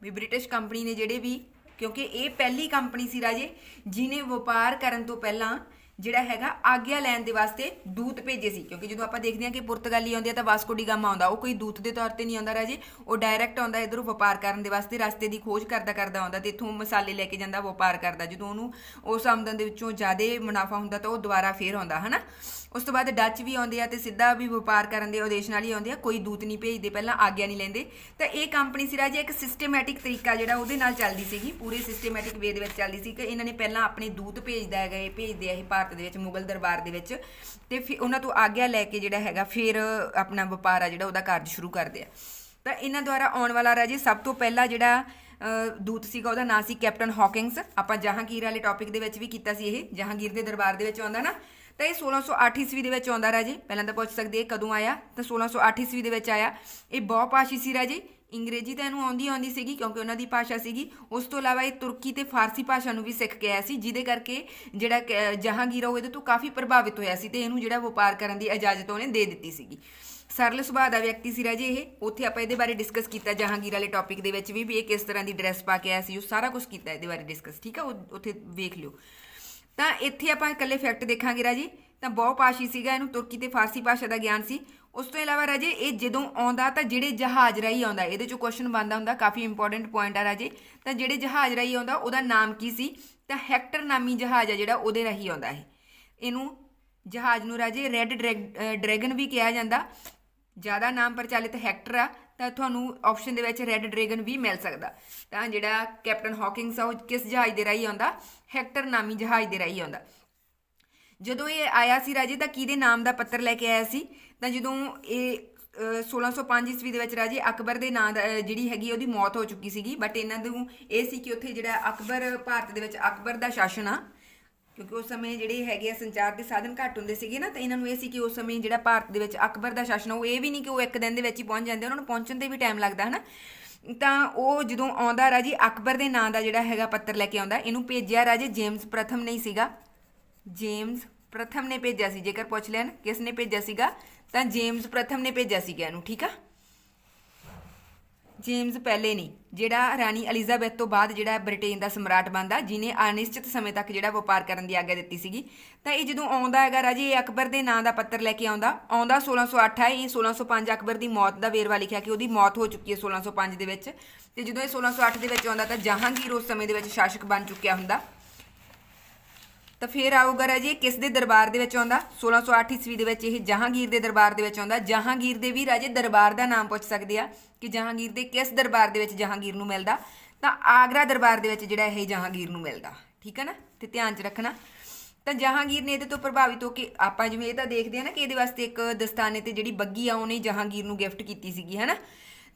ਵੀ ਬ੍ਰਿਟਿਸ਼ ਕੰਪਨੀ ਨੇ ਜਿਹੜੇ ਵੀ, ਕਿਉਂਕਿ ਇਹ ਪਹਿਲੀ ਕੰਪਨੀ ਸੀ ਰਾਜੇ ਜਿਨੇ ਵਪਾਰ ਕਰਨ ਤੋਂ ਪਹਿਲਾਂ ਜਿਹੜਾ ਹੈਗਾ ਆਗਿਆ ਲੈਣ ਦੇ ਵਾਸਤੇ ਦੂਤ ਭੇਜੇ ਸੀ। ਕਿਉਂਕਿ ਜਦੋਂ ਆਪਾਂ ਦੇਖਦੇ ਹਾਂ ਕਿ ਪੁਰਤਗਾਲੀ ਆਉਂਦੇ ਆ ਤਾਂ ਵਾਸਕੋ ਡੀ ਗਾਮਾ ਆਉਂਦਾ। ਉਹ ਕੋਈ ਦੂਤ ਦੇ ਤੌਰ ਤੇ ਨਹੀਂ ਆਉਂਦਾ ਰਾਜੇ। ਉਹ ਡਾਇਰੈਕਟ ਆਉਂਦਾ ਇਧਰੋਂ ਵਪਾਰ ਕਰਨ ਦੇ ਵਾਸਤੇ, ਰਸਤੇ ਦੀ ਖੋਜ ਕਰਦਾ ਕਰਦਾ ਆਉਂਦਾ ਤੇ ਇੱਥੋਂ ਮਸਾਲੇ ਲੈ ਕੇ ਜਾਂਦਾ, ਵਪਾਰ ਕਰਦਾ। ਜਦੋਂ ਉਹਨੂੰ ਉਸ ਆਮਦਨ ਦੇ ਵਿੱਚੋਂ ਜ਼ਿਆਦਾ ਮੁਨਾਫਾ ਹੁੰਦਾ ਤਾਂ ਉਹ ਦੁਬਾਰਾ ਫੇਰ ਆਉਂਦਾ, ਹਨਾ? ਉਸ ਤੋਂ ਬਾਅਦ ਡੱਚ ਵੀ ਆਉਂਦੇ ਆ ਤੇ ਸਿੱਧਾ ਵੀ ਵਪਾਰ ਕਰਨ ਦੇ ਉਦੇਸ਼ ਨਾਲ ਹੀ ਆਉਂਦੇ ਆ। ਕੋਈ ਦੂਤ ਨਹੀਂ ਭੇਜਦੇ, ਪਹਿਲਾਂ ਆਗਿਆ ਨਹੀਂ ਲੈਂਦੇ। ਤਾਂ ਇਹ ਕੰਪਨੀ ਸੀ ਰਾਜੇ, ਇੱਕ ਸਿਸਟਮੈਟਿਕ ਤਰੀਕਾ ਜਿਹੜਾ ਉਹਦੇ ਨਾਲ ਚੱਲਦੀ ਸੀਗੀ। ਪੂਰੇ ਸਿਸਟਮੈਟਿਕ ਵੇ ਦੇ ਵਿੱਚ ਚੱਲਦੀ ਸੀ ਕਿ ਇਹਨਾਂ ਨੇ ਪਹਿਲਾਂ ਆਪਣੇ ਦੂਤ ਭੇਜਦਾ ਹੈਗਾ, ਇਹ ਭੇਜਦੇ ਆ, ਇਹ ਭਾਰਤ ਦੇ ਵਿੱਚ, ਮੁਗਲ ਦਰਬਾਰ ਦੇ ਵਿੱਚ ਤੇ ਫਿਰ ਉਹਨਾਂ ਤੋਂ ਆਗਿਆ ਲੈ ਕੇ ਜਿਹੜਾ ਹੈਗਾ ਫਿਰ ਆਪਣਾ ਵਪਾਰ ਆ ਜਿਹੜਾ ਉਹਦਾ ਕਾਰਜ ਸ਼ੁਰੂ ਕਰਦੇ ਆ। ਤਾਂ ਇਹਨਾਂ ਦੁਆਰਾ ਆਉਣ ਵਾਲਾ ਰਾਜੇ ਸਭ ਤੋਂ ਪਹਿਲਾਂ ਜਿਹੜਾ ਦੂਤ ਸੀਗਾ ਉਹਦਾ ਨਾਂ ਸੀ ਕੈਪਟਨ ਹਾਕਿੰਗਸ। ਆਪਾਂ ਜਹਾਂਗੀਰ ਵਾਲੇ ਟੌਪਿਕ ਦੇ ਵਿੱਚ ਵੀ ਕੀਤਾ ਸੀ ਇਹ, ਜਹਾਂਗੀਰ ਦੇ ਦਰਬਾਰ ਦੇ ਵਿੱਚ ਆਉਂਦਾ ਨਾ। ਤਾਂ ਇਹ 1608 ਈਸਵੀ ਦੇ ਵਿੱਚ ਆਉਂਦਾ ਰਾਜੇ। ਪਹਿਲਾਂ ਤਾਂ ਪੁੱਛ ਸਕਦੇ ਕਦੋਂ ਆਇਆ? ਤਾਂ 1608 ਈਸਵੀ ਦੇ ਵਿੱਚ ਆਇਆ। ਇਹ ਬਹੁਪਾਸ਼ੀ ਸੀ ਰਾਜੇ। ਅੰਗਰੇਜ਼ੀ ਤਾਂ ਇਹਨੂੰ ਆਉਂਦੀ ਆਉਂਦੀ ਸੀਗੀ ਕਿਉਂਕਿ ਉਹਨਾਂ ਦੀ ਭਾਸ਼ਾ ਸੀਗੀ। ਉਸ ਤੋਂ ਇਲਾਵਾ ਇਹ ਤੁਰਕੀ ਤੇ ਫਾਰਸੀ ਭਾਸ਼ਾ ਨੂੰ ਵੀ ਸਿੱਖ ਕੇ ਆਇਆ ਸੀ, ਜਿਹਦੇ ਕਰਕੇ ਜਿਹੜਾ ਕ- ਜਹਾਂਗੀਰ ਆ ਉਹ ਇਹਦੇ ਤੋਂ ਕਾਫੀ ਪ੍ਰਭਾਵਿਤ ਹੋਇਆ ਸੀ ਤੇ ਇਹਨੂੰ ਜਿਹੜਾ ਵਪਾਰ ਕਰਨ ਦੀ ਇਜਾਜ਼ਤ ਉਹਨੇ ਦੇ ਦਿੱਤੀ ਸੀਗੀ। ਸਰਲ ਸੁਭਾਅ ਦਾ ਵਿਅਕਤੀ ਸੀ ਰਾਜੇ ਇਹ। ਉੱਥੇ ਆਪਾਂ ਇਹਦੇ ਬਾਰੇ ਡਿਸਕਸ ਕੀਤਾ ਜਹਾਂਗੀਰ ਵਾਲੇ ਟੌਪਿਕ ਦੇ ਵਿੱਚ ਵੀ ਵੀ ਇਹ ਕਿਸ ਤਰ੍ਹਾਂ ਦੀ ਡਰੈਸ ਪਾ ਕੇ ਆਇਆ ਸੀ, ਉਹ ਸਾਰਾ ਕੁਝ ਕੀਤਾ ਇਹਦੇ ਬਾਰੇ ਡਿਸਕਸ ਠੀਕ ਆ? ਉਹ, ਉੱਥੇ ਵੇਖ ਲਿਓ। ਤਾਂ ਇੱਥੇ ਆਪਾਂ ਇਕੱਲੇ ਫੈਕਟ ਦੇਖਾਂਗੇ ਰਾਜੇ। ਤਾਂ ਬਹੁਪਾਸ਼ੀ ਸੀਗਾ ਇਹਨੂੰ, ਤੁਰਕੀ ਤੇ ਫਾਰਸੀ ਭਾਸ਼ਾ ਦਾ ਗਿਆਨ ਸੀ। ਉਸ ਤੋਂ ਇਲਾਵਾ ਰਾਜੇ, ਇਹ ਜਦੋਂ ਆਉਂਦਾ ਤਾਂ ਜਿਹੜੇ ਜਹਾਜ਼ ਰਾਹੀਂ ਆਉਂਦਾ ਇਹਦੇ ਚੋਂ ਕੁਐਸਚਨ ਬਣਦਾ ਹੁੰਦਾ, ਕਾਫੀ ਇੰਪੋਰਟੈਂਟ ਪੁਆਇੰਟ ਆ ਰਾਜੇ। ਤਾਂ ਜਿਹੜੇ ਜਹਾਜ਼ ਰਾਹੀਂ ਆਉਂਦਾ, ਉਹਦਾ ਨਾਮ ਕੀ ਸੀ? ਤਾਂ ਹੈਕਟਰ ਨਾਮੀ ਜਹਾਜ਼ ਆ ਜਿਹੜਾ ਉਹਦੇ ਰਾਹੀਂ ਆਉਂਦਾ ਇਹ ਇਹਨੂੰ ਜਹਾਜ਼ ਨੂੰ ਰਾਜੇ ਰੈੱਡ ਡਰੈਗਨ ਵੀ ਕਿਹਾ ਜਾਂਦਾ। ਜ਼ਿਆਦਾ ਨਾਮ ਪ੍ਰਚਲਿਤ ਹੈਕਟਰ ਆ, ਤਾਂ ਤੁਹਾਨੂੰ ਆਪਸ਼ਨ ਦੇ ਵਿੱਚ ਰੈੱਡ ਡਰੈਗਨ ਵੀ ਮਿਲ ਸਕਦਾ। ਤਾਂ ਜਿਹੜਾ ਕੈਪਟਨ ਹਾਕਿੰਗਸ ਆ, ਉਹ ਕਿਸ ਜਹਾਜ਼ ਦੇ ਰਾਹੀਂ ਆਉਂਦਾ? ਹੈਕਟਰ ਨਾਮੀ ਜਹਾਜ਼ ਦੇ ਰਾਹੀਂ ਆਉਂਦਾ। ਜਦੋਂ ਇਹ ਆਇਆ ਸੀ ਰਾਜੇ ਤਾਂ ਕਿਹਦੇ ਨਾਮ ਦਾ ਪੱਤਰ ਲੈ ਕੇ ਆਇਆ ਸੀ? ਤਾਂ ਜਦੋਂ ਇਹ ਅ, 1605 ਈਸਵੀ ਦੇ ਵਿੱਚ ਰਾਜੇ ਅਕਬਰ ਦੇ ਨਾਂ ਦਾ ਜਿਹੜੀ ਹੈਗੀ ਉਹਦੀ ਮੌਤ ਹੋ ਚੁੱਕੀ ਸੀਗੀ। ਬਟ ਇਹਨਾਂ ਨੂੰ ਇਹ ਸੀ ਕਿ ਉੱਥੇ ਜਿਹੜਾ ਅਕਬਰ ਭਾਰਤ ਦੇ ਵਿੱਚ ਅਕਬਰ ਦਾ ਸ਼ਾਸਨ ਆ ਕਿਉਂਕਿ ਉਸ ਸਮੇਂ ਜਿਹੜੇ ਹੈਗੇ ਆ ਸੰਚਾਰ ਦੇ ਸਾਧਨ ਘੱਟ ਹੁੰਦੇ ਸੀਗੇ ਨਾ ਤਾਂ ਇਹਨਾਂ ਨੂੰ ਇਹ ਸੀ ਕਿ ਉਸ ਸਮੇਂ ਜਿਹੜਾ ਭਾਰਤ ਦੇ ਵਿੱਚ ਅਕਬਰ ਦਾ ਸ਼ਾਸਨ ਉਹ ਇਹ ਵੀ ਨਹੀਂ ਕਿ ਉਹ ਇੱਕ ਦਿਨ ਦੇ ਵਿੱਚ ਹੀ ਪਹੁੰਚ ਜਾਂਦੇ ਉਹਨਾਂ ਨੂੰ ਪਹੁੰਚਣ ਤੇ ਵੀ ਟਾਈਮ ਲੱਗਦਾ ਹਨਾ? ਤਾਂ ਉਹ ਜਦੋਂ ਆਉਂਦਾ ਰਾਜੇ ਅਕਬਰ ਦੇ ਨਾਂ ਦਾ ਜਿਹੜਾ ਹੈਗਾ ਪੱਤਰ ਲੈ ਕੇ ਆਉਂਦਾ ਇਹਨੂੰ ਭੇਜਿਆ ਰਾਜੇ ਜੇਮਸ ਪ੍ਰਥਮ ਨਹੀਂ ਸੀਗਾ। ਜੇਮਸ ਪ੍ਰਥਮ ਨੇ ਭੇਜਿਆ ਸੀ, ਜੇਕਰ ਪੁੱਛ ਲੈਣ ਕਿਸ ਨੇ ਭੇਜਿਆ ਸੀਗਾ, ਤਾਂ ਜੇਮਸ ਪ੍ਰਥਮ ਨੇ ਭੇਜਿਆ ਸੀਗਾ ਇਹਨੂੰ ਠੀਕ ਆ? ਜੇਮਸ ਪਹਿਲੇ ਨਹੀਂ, ਜਿਹੜਾ ਰਾਣੀ ਐਲਿਜ਼ਾਬੈਥ ਤੋਂ ਬਾਅਦ ਜਿਹੜਾ ਬ੍ਰਿਟੇਨ ਦਾ ਸਮਰਾਟ ਬਣਦਾ ਜਿਨੇ ਅਨਿਸ਼ਚਿਤ ਸਮੇਂ ਤੱਕ ਜਿਹੜਾ ਵਪਾਰ ਕਰਨ ਦੀ ਆਗਿਆ ਦਿੱਤੀ ਸੀਗੀ, ਤਾਂ ਇਹ ਜਦੋਂ ਆਉਂਦਾ ਹੈਗਾ ਰਾਜੇ, ਇਹ ਅਕਬਰ ਦੇ ਨਾਂ ਦਾ ਪੱਤਰ ਲੈ ਕੇ ਆਉਂਦਾ ਆਉਂਦਾ 1608 ਹੈ ਇਹ 1605 ਅਕਬਰ ਦੀ ਮੌਤ ਦਾ ਵੇਰਵਾ ਲਿਖਿਆ ਕਿ ਉਹਦੀ ਮੌਤ ਹੋ ਚੁੱਕੀ ਹੈ 1605 ਦੇ ਵਿੱਚ, ਤੇ ਜਦੋਂ ਇਹ 1608 ਦੇ ਵਿੱਚ ਆਉਂਦਾ, ਤਾਂ ਜਹਾਂਗੀਰ ਉਸ ਸਮੇਂ ਦੇ ਵਿੱਚ ਸ਼ਾਸਕ ਬਣ ਚੁੱਕਿਆ ਹੁੰਦਾ। ਤਾਂ ਫਿਰ ਆਊਗਾ ਰਾਜੇ ਇਹ ਕਿਸ ਦੇ ਦਰਬਾਰ ਦੇ ਵਿੱਚ ਆਉਂਦਾ? 1608 ਈਸਵੀ ਦੇ ਵਿੱਚ ਇਹ ਜਹਾਂਗੀਰ ਦੇ ਦਰਬਾਰ ਦੇ ਵਿੱਚ ਆਉਂਦਾ। ਜਹਾਂਗੀਰ ਦੇ ਵੀ ਰਾਜੇ ਦਰਬਾਰ ਦਾ ਨਾਮ ਪੁੱਛ ਸਕਦੇ ਆ ਕਿ ਜਹਾਂਗੀਰ ਦੇ ਕਿਸ ਦਰਬਾਰ ਦੇ ਵਿੱਚ ਜਹਾਂਗੀਰ ਨੂੰ ਮਿਲਦਾ? ਤਾਂ ਆਗਰਾ ਦਰਬਾਰ ਦੇ ਵਿੱਚ ਜਿਹੜਾ ਇਹ ਜਹਾਂਗੀਰ ਨੂੰ ਮਿਲਦਾ। ਠੀਕ ਹੈ ਨਾ? ਤੇ ਧਿਆਨ 'ਚ ਰੱਖਣਾ। ਤਾਂ ਜਹਾਂਗੀਰ ਨੇ ਇਹਦੇ ਤੋਂ ਪ੍ਰਭਾਵਿਤ ਹੋ ਕੇ ਆਪਾਂ ਜਿਵੇਂ ਇਹ ਤਾਂ ਦੇਖਦੇ ਆ ਨਾ ਕਿ ਇਹਦੇ ਵਾਸਤੇ ਇੱਕ ਦਸਤਾਨੇ ਤੇ ਜਿਹੜੀ ਬੱਗੀ ਆ, ਉਹਨੇ ਜਹਾਂਗੀਰ ਨੂੰ ਗਿਫਟ ਕੀਤੀ ਸੀਗੀ ਹੈ ਨਾ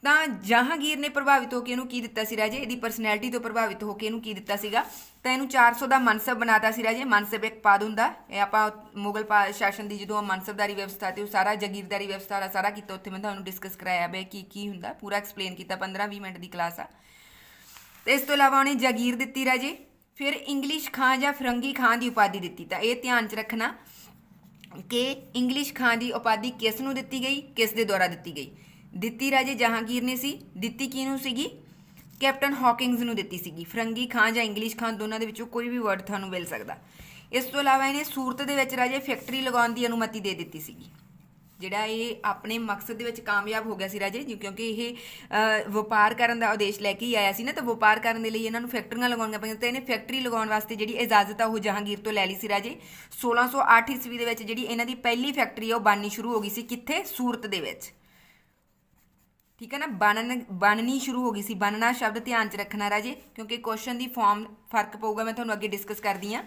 ਤਾਂ ਜਹਾਂਗੀਰ ਨੇ ਪ੍ਰਭਾਵਿਤ ਹੋ ਕੇ ਇਹਨੂੰ ਕੀ ਦਿੱਤਾ ਸੀ ਰਾਜੇ? ਇਹਦੀ ਪਰਸਨੈਲਿਟੀ ਤੋਂ ਪ੍ਰਭਾਵਿਤ ਹੋ ਕੇ ਇਹਨੂੰ ਕੀ ਦਿੱਤਾ ਸੀਗਾ? ਤਾਂ ਇਹਨੂੰ 400 ਦਾ ਮਨਸਬ ਬਣਾਤਾ ਸੀ ਰਾਜੇ, ਮਨਸਬ ਇੱਕ ਪਦ ਹੁੰਦਾ। ਇਹ ਆਪਾਂ ਮੁਗਲ ਪਾ- ਸ਼ਾਸਨ ਦੀ ਜਦੋਂ ਮਨਸਬਦਾਰੀ ਵਿਵਸਥਾ ਤੇ ਉਹ ਸਾਰਾ ਜਾਗੀਰਦਾਰੀ ਵਿਵਸਥਾ ਦਾ ਸਾਰਾ ਕੀਤਾ, ਉੱਥੇ ਮੈਂ ਤੁਹਾਨੂੰ ਡਿਸਕਸ ਕਰਾਇਆ ਬਈ ਕੀ ਕੀ ਹੁੰਦਾ। ਪੂਰਾ ਐਕਸਪਲੇਨ ਕੀਤਾ 15-20 ਮਿੰਟ ਦੀ ਕਲਾਸ ਆ। ਤੇ ਇਸ ਤੋਂ ਇਲਾਵਾ ਉਹਨੇ ਜਾਗੀਰ ਦਿੱਤੀ ਰਾਜੇ, ਫਿਰ ਇੰਗਲਿਸ਼ ਖਾਂ ਜਾਂ ਫਰੰਗੀ ਖਾਂ ਦੀ ਉਪਾਧੀ ਦਿੱਤੀ। ਤਾਂ ਇਹ ਧਿਆਨ 'ਚ ਰੱਖਣਾ ਕਿ ਇੰਗਲਿਸ਼ ਖਾਂ ਦੀ ਉਪਾਧੀ ਕਿਸ ਨੂੰ ਦਿੱਤੀ ਗਈ, ਕਿਸ ਦੇ ਦੁਆਰਾ ਦਿੱਤੀ ਗਈ। ਦਿੱਤੀ ਰਾਜੇ ਜਹਾਂਗੀਰ ਨੇ ਸੀ, ਦਿੱਤੀ ਕਿਹਨੂੰ ਸੀਗੀ? ਕੈਪਟਨ ਹਾਕਿੰਗਸ ਨੂੰ ਦਿੱਤੀ ਸੀਗੀ। ਫਰੰਗੀ ਖਾਂ ਜਾਂ ਇੰਗਲਿਸ਼ ਖਾਂ ਦੋਨਾਂ ਦੇ ਵਿੱਚੋਂ ਕੋਈ ਵੀ ਵਰਡ ਤੁਹਾਨੂੰ ਮਿਲ ਸਕਦਾ। ਇਸ ਤੋਂ ਇਲਾਵਾ ਇਹਨੇ ਸੂਰਤ ਦੇ ਵਿੱਚ ਰਾਜੇ ਫੈਕਟਰੀ ਲਗਾਉਣ ਦੀ ਅਨੁਮਤੀ ਦੇ ਦਿੱਤੀ ਸੀਗੀ। ਜਿਹੜਾ ਇਹ ਆਪਣੇ ਮਕਸਦ ਦੇ ਵਿੱਚ ਕਾਮਯਾਬ ਹੋ ਗਿਆ ਸੀ ਰਾਜੇ ਕਿਉਂਕਿ ਇਹ ਵਪਾਰ ਕਰਨ ਦਾ ਉਦੇਸ਼ ਲੈ ਕੇ ਹੀ ਆਇਆ ਸੀ ਨਾ, ਤਾਂ ਵਪਾਰ ਕਰਨ ਦੇ ਲਈ ਇਹਨਾਂ ਨੂੰ ਫੈਕਟਰੀਆਂ ਲਗਾਉਣੀਆਂ ਪਈਆਂ ਤੇ ਇਹਨੇ ਫੈਕਟਰੀ ਲਗਾਉਣ ਵਾਸਤੇ ਜਿਹੜੀ ਇਜਾਜ਼ਤ ਆ ਉਹ ਜਹਾਂਗੀਰ ਤੋਂ ਲੈ ਲਈ ਸੀ ਰਾਜੇ। 1608 ਈਸਵੀ ਦੇ ਵਿੱਚ ਜਿਹੜੀ ਇਹਨਾਂ ਦੀ ਪਹਿਲੀ ਫੈਕਟਰੀ ਆ, ਉਹ ਬਣਨੀ ਸ਼ੁਰੂ ਹੋ ਗਈ ਸੀ ਕਿੱਥੇ? ਸੂਰਤ ਦੇ ਵਿੱਚ। ਠੀਕ ਹੈ ਨਾ? ਬਣਨ, ਬਣਨੀ ਸ਼ੁਰੂ ਹੋ ਗਈ ਸੀ। ਬਣਨਾ ਸ਼ਬਦ ਧਿਆਨ 'ਚ ਰੱਖਣਾ ਰਾਜੇ, ਕਿਉਂਕਿ ਕੁਐਸਚਨ ਦੀ ਫਾਰਮ ਫ਼ਰਕ ਪਊਗਾ, ਮੈਂ ਤੁਹਾਨੂੰ ਅੱਗੇ ਡਿਸਕਸ ਕਰਦੀ ਆ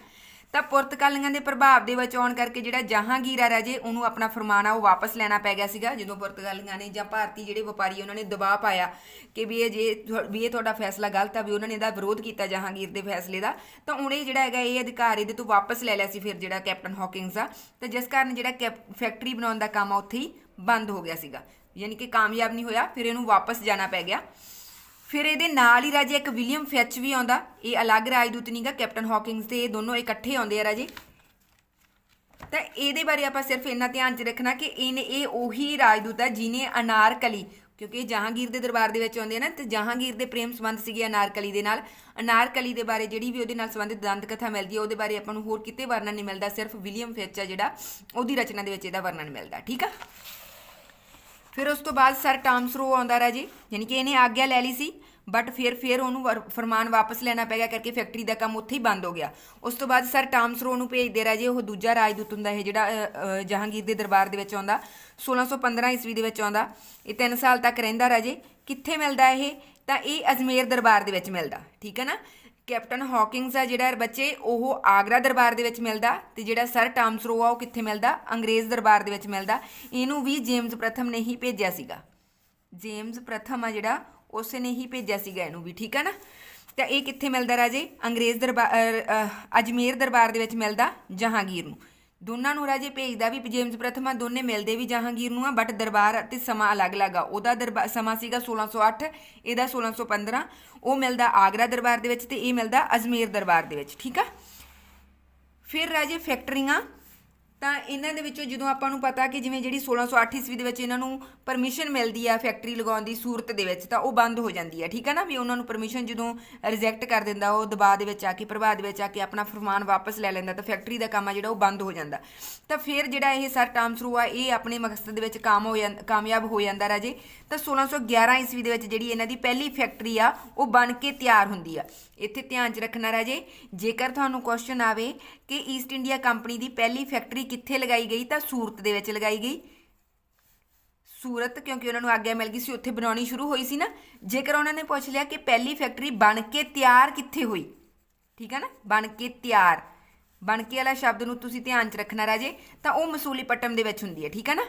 ਤਾਂ ਪੁਰਤਗਾਲੀਆਂ ਦੇ ਪ੍ਰਭਾਵ ਦੇ ਵਿੱਚ ਆਉਣ ਕਰਕੇ ਜਿਹੜਾ ਜਹਾਂਗੀਰ ਆ ਰਾਜੇ, ਉਹਨੂੰ ਆਪਣਾ ਫਰਮਾਨ ਆ, ਉਹ ਵਾਪਸ ਲੈਣਾ ਪੈ ਗਿਆ ਸੀਗਾ, ਜਦੋਂ ਪੁਰਤਗਾਲੀਆਂ ਨੇ ਜਾਂ ਭਾਰਤੀ ਜਿਹੜੇ ਵਪਾਰੀ ਉਹਨਾਂ ਨੇ ਦਬਾਅ ਪਾਇਆ ਕਿ ਵੀ ਇਹ ਜੇ ਤੁਹਾ- ਵੀ ਇਹ ਤੁਹਾਡਾ ਫੈਸਲਾ ਗਲਤ ਆ, ਵੀ ਉਹਨਾਂ ਨੇ ਇਹਦਾ ਵਿਰੋਧ ਕੀਤਾ ਜਹਾਂਗੀਰ ਦੇ ਫੈਸਲੇ ਦਾ, ਤਾਂ ਉਹਨੇ ਜਿਹੜਾ ਹੈਗਾ ਇਹ ਅਧਿਕਾਰ ਇਹਦੇ ਤੋਂ ਵਾਪਸ ਲੈ ਲਿਆ ਸੀ ਫਿਰ ਜਿਹੜਾ ਕੈਪਟਨ ਹਾਕਿੰਗਸ ਆ ਤੇ ਜਿਸ ਕਾਰਨ ਜਿਹੜਾ ਕੈਪ- ਫੈਕਟਰੀ ਬਣਾਉਣ ਦਾ ਕੰਮ ਆ, ਉੱਥੇ ਹੀ ਬੰਦ ਹੋ ਗਿਆ ਸੀਗਾ। ਯਾਨੀ ਕਿ ਕਾਮਯਾਬ ਨਹੀਂ ਹੋਇਆ, ਫਿਰ ਇਹਨੂੰ ਵਾਪਸ ਜਾਣਾ ਪੈ ਗਿਆ। ਫਿਰ ਇਹਦੇ ਨਾਲ ਹੀ ਰਾਜੇ ਇੱਕ ਵਿਲੀਅਮ ਫੈਚ ਵੀ ਆਉਂਦਾ। ਇਹ ਅਲੱਗ ਰਾਜਦੂਤ ਨਹੀਂਗਾ ਕੈਪਟਨ ਹਾਕਿੰਗਸ ਤੇ ਇਹ ਦੋਨੋਂ ਇਕੱਠੇ ਆਉਂਦੇ ਆ ਰਾਜੇ। ਤਾਂ ਇਹਦੇ ਬਾਰੇ ਆਪਾਂ ਸਿਰਫ ਇੰਨਾ ਧਿਆਨ 'ਚ ਰੱਖਣਾ ਕਿ ਇਹਨੇ ਇਹ ਉਹੀ ਰਾਜਦੂਤ ਆ ਜਿਨੇ ਅਨਾਰਕਲੀ, ਕਿਉਂਕਿ ਇਹ ਜਹਾਂਗੀਰ ਦੇ ਦਰਬਾਰ ਦੇ ਵਿੱਚ ਆਉਂਦੇ ਆ ਨਾ, ਤੇ ਜਹਾਂਗੀਰ ਦੇ ਪ੍ਰੇਮ ਸੰਬੰਧ ਸੀਗੇ ਅਨਾਰਕਲੀ ਦੇ ਨਾਲ। ਅਨਾਰਕਲੀ ਦੇ ਬਾਰੇ ਜਿਹੜੀ ਵੀ ਉਹਦੇ ਨਾਲ ਸੰਬੰਧਿਤ ਦੰਦ ਕਥਾ ਮਿਲਦੀ ਹੈ ਉਹਦੇ ਬਾਰੇ ਆਪਾਂ ਨੂੰ ਹੋਰ ਕਿਤੇ ਵਰਣਨ ਨਹੀਂ ਮਿਲਦਾ, ਸਿਰਫ ਵਿਲੀਅਮ ਫੈਚ ਆ ਜਿਹੜਾ, ਉਹਦੀ ਰਚਨਾ ਦੇ ਵਿੱਚ ਇਹਦਾ ਵਰਣਨ ਮਿਲਦਾ, ਠੀਕ ਆ? ਫਿਰ ਉਸ ਤੋਂ ਬਾਅਦ ਸਰ ਟਾਮਸਰੋ ਆਉਂਦਾ ਰਾਜੀ ਯਾਨੀ ਕਿ ਇਹਨੇ ਆਗਿਆ ਲੈ ਲਈ ਸੀ ਬਟ ਫਿਰ ਫਿਰ ਉਹਨੂੰ ਵਰ- ਫਰਮਾਨ ਵਾਪਸ ਲੈਣਾ ਪੈ ਗਿਆ ਕਰਕੇ ਫੈਕਟਰੀ ਦਾ ਕੰਮ ਉੱਥੇ ਹੀ ਬੰਦ ਹੋ ਗਿਆ। ਉਸ ਤੋਂ ਬਾਅਦ ਸਰ ਟਾਮਸਰੋ ਨੂੰ ਭੇਜਦੇ ਰਾਜੇ ਉਹ ਦੂਜਾ ਰਾਜਦੂਤ ਹੁੰਦਾ ਇਹ ਜਿਹੜਾ ਜਹਾਂਗੀਰ ਦੇ ਦਰਬਾਰ ਦੇ ਵਿੱਚ ਆਉਂਦਾ 1615 ਈਸਵੀ ਦੇ ਵਿੱਚ ਆਉਂਦਾ। ਇਹ 3 ਸਾਲ ਤੱਕ ਰਹਿੰਦਾ ਰਾਜੇ ਕਿੱਥੇ ਮਿਲਦਾ ਇਹ? ਤਾਂ ਇਹ ਅਜਮੇਰ ਦਰਬਾਰ ਦੇ ਵਿੱਚ ਮਿਲਦਾ, ਠੀਕ ਹੈ ਨਾ? ਕੈਪਟਨ ਹਾਕਿੰਗਸ ਆ ਜਿਹੜਾ ਬੱਚੇ, ਉਹ ਆਗਰਾ ਦਰਬਾਰ ਦੇ ਵਿੱਚ ਮਿਲਦਾ ਤੇ ਜਿਹੜਾ ਸਰ ਟਾਮਸਰੋ ਆ, ਉਹ ਕਿੱਥੇ ਮਿਲਦਾ? ਅੰਗਰੇਜ਼ ਦਰਬਾਰ ਦੇ ਵਿੱਚ ਮਿਲਦਾ। ਇਹਨੂੰ ਵੀ ਜੇਮਸ ਪ੍ਰਥਮ ਨੇ ਹੀ ਭੇਜਿਆ ਸੀਗਾ। ਜੇਮਸ ਪ੍ਰਥਮ ਆ ਜਿਹੜਾ, ਉਸੇ ਨੇ ਹੀ ਭੇਜਿਆ ਸੀਗਾ ਇਹਨੂੰ ਵੀ, ਠੀਕ ਹੈ ਨਾ? ਤਾਂ ਇਹ ਕਿੱਥੇ ਮਿਲਦਾ ਰਾਜੇ? ਅੰਗਰੇਜ਼ ਦਰਬਾਰ ਅਜਮੇਰ ਦਰਬਾਰ ਦੇ ਵਿੱਚ ਮਿਲਦਾ ਜਹਾਂਗੀਰ ਨੂੰ। ਦੋਨਾਂ ਨੂੰ ਰਾਜੇ ਭੇਜਦਾ ਵੀ ਜੇਮਸ ਪ੍ਰਥਮ ਆ ਦੋਨੇ ਮਿਲਦੇ ਵੀ ਜਹਾਂਗੀਰ ਨੂੰ ਆ ਬਟ ਦਰਬਾਰ ਅਤੇ ਸਮਾਂ ਅਲੱਗ-ਅਲੱਗ ਆ। ਉਹਦਾ ਦਰਬਾਰ ਸਮਾਂ ਸੀਗਾ 1608 ਇਹਦਾ 1615 ਉਹ ਮਿਲਦਾ ਆਗਰਾ ਦਰਬਾਰ ਦੇ ਵਿੱਚ ਤੇ ਇਹ ਮਿਲਦਾ ਅਜਮੇਰ ਦਰਬਾਰ ਦੇ ਵਿੱਚ, ਠੀਕ ਆ? ਫਿਰ ਰਾਜੇ ਫੈਕਟਰੀਆਂ ਤਾਂ ਇਹਨਾਂ ਦੇ ਵਿੱਚੋਂ ਜਦੋਂ ਆਪਾਂ ਨੂੰ ਪਤਾ ਕਿ ਜਿਵੇਂ ਜਿਹੜੀ 1608 ਈਸਵੀ ਦੇ ਵਿੱਚ ਇਹਨਾਂ ਨੂੰ ਪਰਮਿਸ਼ਨ ਮਿਲਦੀ ਆ ਫੈਕਟਰੀ ਲਗਾਉਣ ਦੀ ਸੂਰਤ ਦੇ ਵਿੱਚ, ਤਾਂ ਉਹ ਬੰਦ ਹੋ ਜਾਂਦੀ ਆ, ਠੀਕ ਆ ਨਾ? ਵੀ ਉਹਨਾਂ ਨੂੰ ਪਰਮਿਸ਼ਨ ਜਦੋਂ ਰਿਜੈਕਟ ਕਰ ਦਿੰਦਾ, ਉਹ ਦਬਾਅ ਦੇ ਵਿੱਚ ਆ ਕੇ ਪ੍ਰਭਾਵ ਦੇ ਵਿੱਚ ਆ ਕੇ ਆਪਣਾ ਫਰਮਾਨ ਵਾਪਸ ਲੈ ਲੈਂਦਾ, ਤਾਂ ਫੈਕਟਰੀ ਦਾ ਕੰਮ ਆ ਜਿਹੜਾ ਉਹ ਬੰਦ ਹੋ ਜਾਂਦਾ। ਤਾਂ ਫਿਰ ਜਿਹੜਾ ਇਹ ਸਰ ਟਰਮ ਥਰੂ ਆ, ਇਹ ਆਪਣੇ ਮਕਸਦ ਦੇ ਵਿੱਚ ਕਾਮ ਹੋ ਜਾਂਦਾ ਕਾਮਯਾਬ ਹੋ ਜਾਂਦਾ ਰਾਜੇ। ਤਾਂ 1611 ਈਸਵੀ ਦੇ ਵਿੱਚ ਜਿਹੜੀ ਇਹਨਾਂ ਦੀ ਪਹਿਲੀ ਫੈਕਟਰੀ ਆ, ਉਹ ਬਣ ਕੇ ਤਿਆਰ ਹੁੰਦੀ ਆ। ਇੱਥੇ ਧਿਆਨ 'ਚ ਰੱਖਣਾ ਰਾਜੇ, ਜੇਕਰ ਤੁਹਾਨੂੰ ਕੁਐਸਚਨ ਆਵੇ ਕਿ ਈਸਟ ਇੰਡੀਆ ਕੰਪਨੀ ਦੀ ਪਹਿਲੀ ਫੈਕਟਰੀ ਕਿੱਥੇ ਲਗਾਈ ਗਈ? ਤਾਂ ਸੂਰਤ ਦੇ ਵਿੱਚ ਲਗਾਈ ਗਈ। ਸੂਰਤ, ਕਿਉਂਕਿ ਉਹਨਾਂ ਨੂੰ ਆਗਿਆ ਮਿਲ ਗਈ ਸੀ, ਉੱਥੇ ਬਣਾਉਣੀ ਸ਼ੁਰੂ ਹੋਈ ਸੀ ਨਾ। ਜੇਕਰ ਉਹਨਾਂ ਨੇ ਪੁੱਛ ਲਿਆ ਕਿ ਪਹਿਲੀ ਫੈਕਟਰੀ ਬਣ ਕੇ ਤਿਆਰ ਕਿੱਥੇ ਹੋਈ? ਠੀਕ ਹੈ ਨਾ? ਬਣ ਕੇ ਤਿਆਰ। ਬਣ ਕੇ ਵਾਲਾ ਸ਼ਬਦ ਨੂੰ ਤੁਸੀਂ ਧਿਆਨ 'ਚ ਰੱਖਣਾ ਰਾਜੇ। ਤਾਂ ਉਹ ਮਸੂਲੀਪਟਮ ਦੇ ਵਿੱਚ ਹੁੰਦੀ ਹੈ, ਠੀਕ ਹੈ ਨਾ?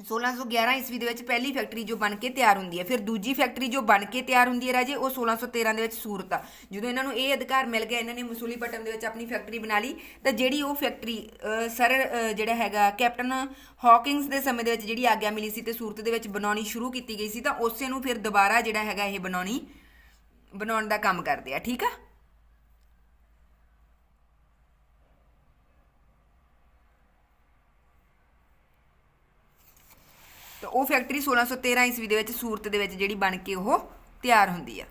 1611 ਈਸਵੀ ਦੇ ਵਿੱਚ ਪਹਿਲੀ ਫੈਕਟਰੀ ਜੋ ਬਣ ਕੇ ਤਿਆਰ ਹੁੰਦੀ ਹੈ, ਫਿਰ ਦੂਜੀ ਫੈਕਟਰੀ ਜੋ ਬਣ ਕੇ ਤਿਆਰ ਹੁੰਦੀ ਹੈ ਰਾਜੇ, ਉਹ 1613 ਦੇ ਵਿੱਚ ਸੂਰਤ ਆ। ਜਦੋਂ ਇਹਨਾਂ ਨੂੰ ਇਹ ਅਧਿਕਾਰ ਮਿਲ ਗਿਆ, ਇਹਨਾਂ ਨੇ ਮਸੂਲੀਪਟਮ ਦੇ ਵਿੱਚ ਆਪਣੀ ਫੈਕਟਰੀ ਬਣਾ ਲਈ, ਤਾਂ ਜਿਹੜੀ ਉਹ ਫੈਕਟਰੀ ਸਰ ਜਿਹੜਾ ਹੈਗਾ ਕੈਪਟਨ ਹਾਕਿੰਗਸ ਦੇ ਸਮੇਂ ਦੇ ਵਿੱਚ ਜਿਹੜੀ ਆਗਿਆ ਮਿਲੀ ਸੀ ਤੇ ਸੂਰਤ ਦੇ ਵਿੱਚ ਬਣਾਉਣੀ ਸ਼ੁਰੂ ਕੀਤੀ ਗਈ ਸੀ, ਤਾਂ ਉਸੇ ਨੂੰ ਫਿਰ ਦੁਬਾਰਾ ਜਿਹੜਾ ਹੈਗਾ ਇਹ ਬਣਾਉਣੀ, ਬਣਾਉਣ ਦਾ ਕੰਮ ਕਰਦੇ ਆ, ਠੀਕ ਆ? ਉਹ ਫੈਕਟਰੀ 1613 ਈਸਵੀ ਦੇ ਵਿੱਚ ਸੂਰਤ ਦੇ ਵਿੱਚ ਜਿਹੜੀ ਬਣ ਕੇ ਉਹ ਤਿਆਰ ਹੁੰਦੀ ਆ।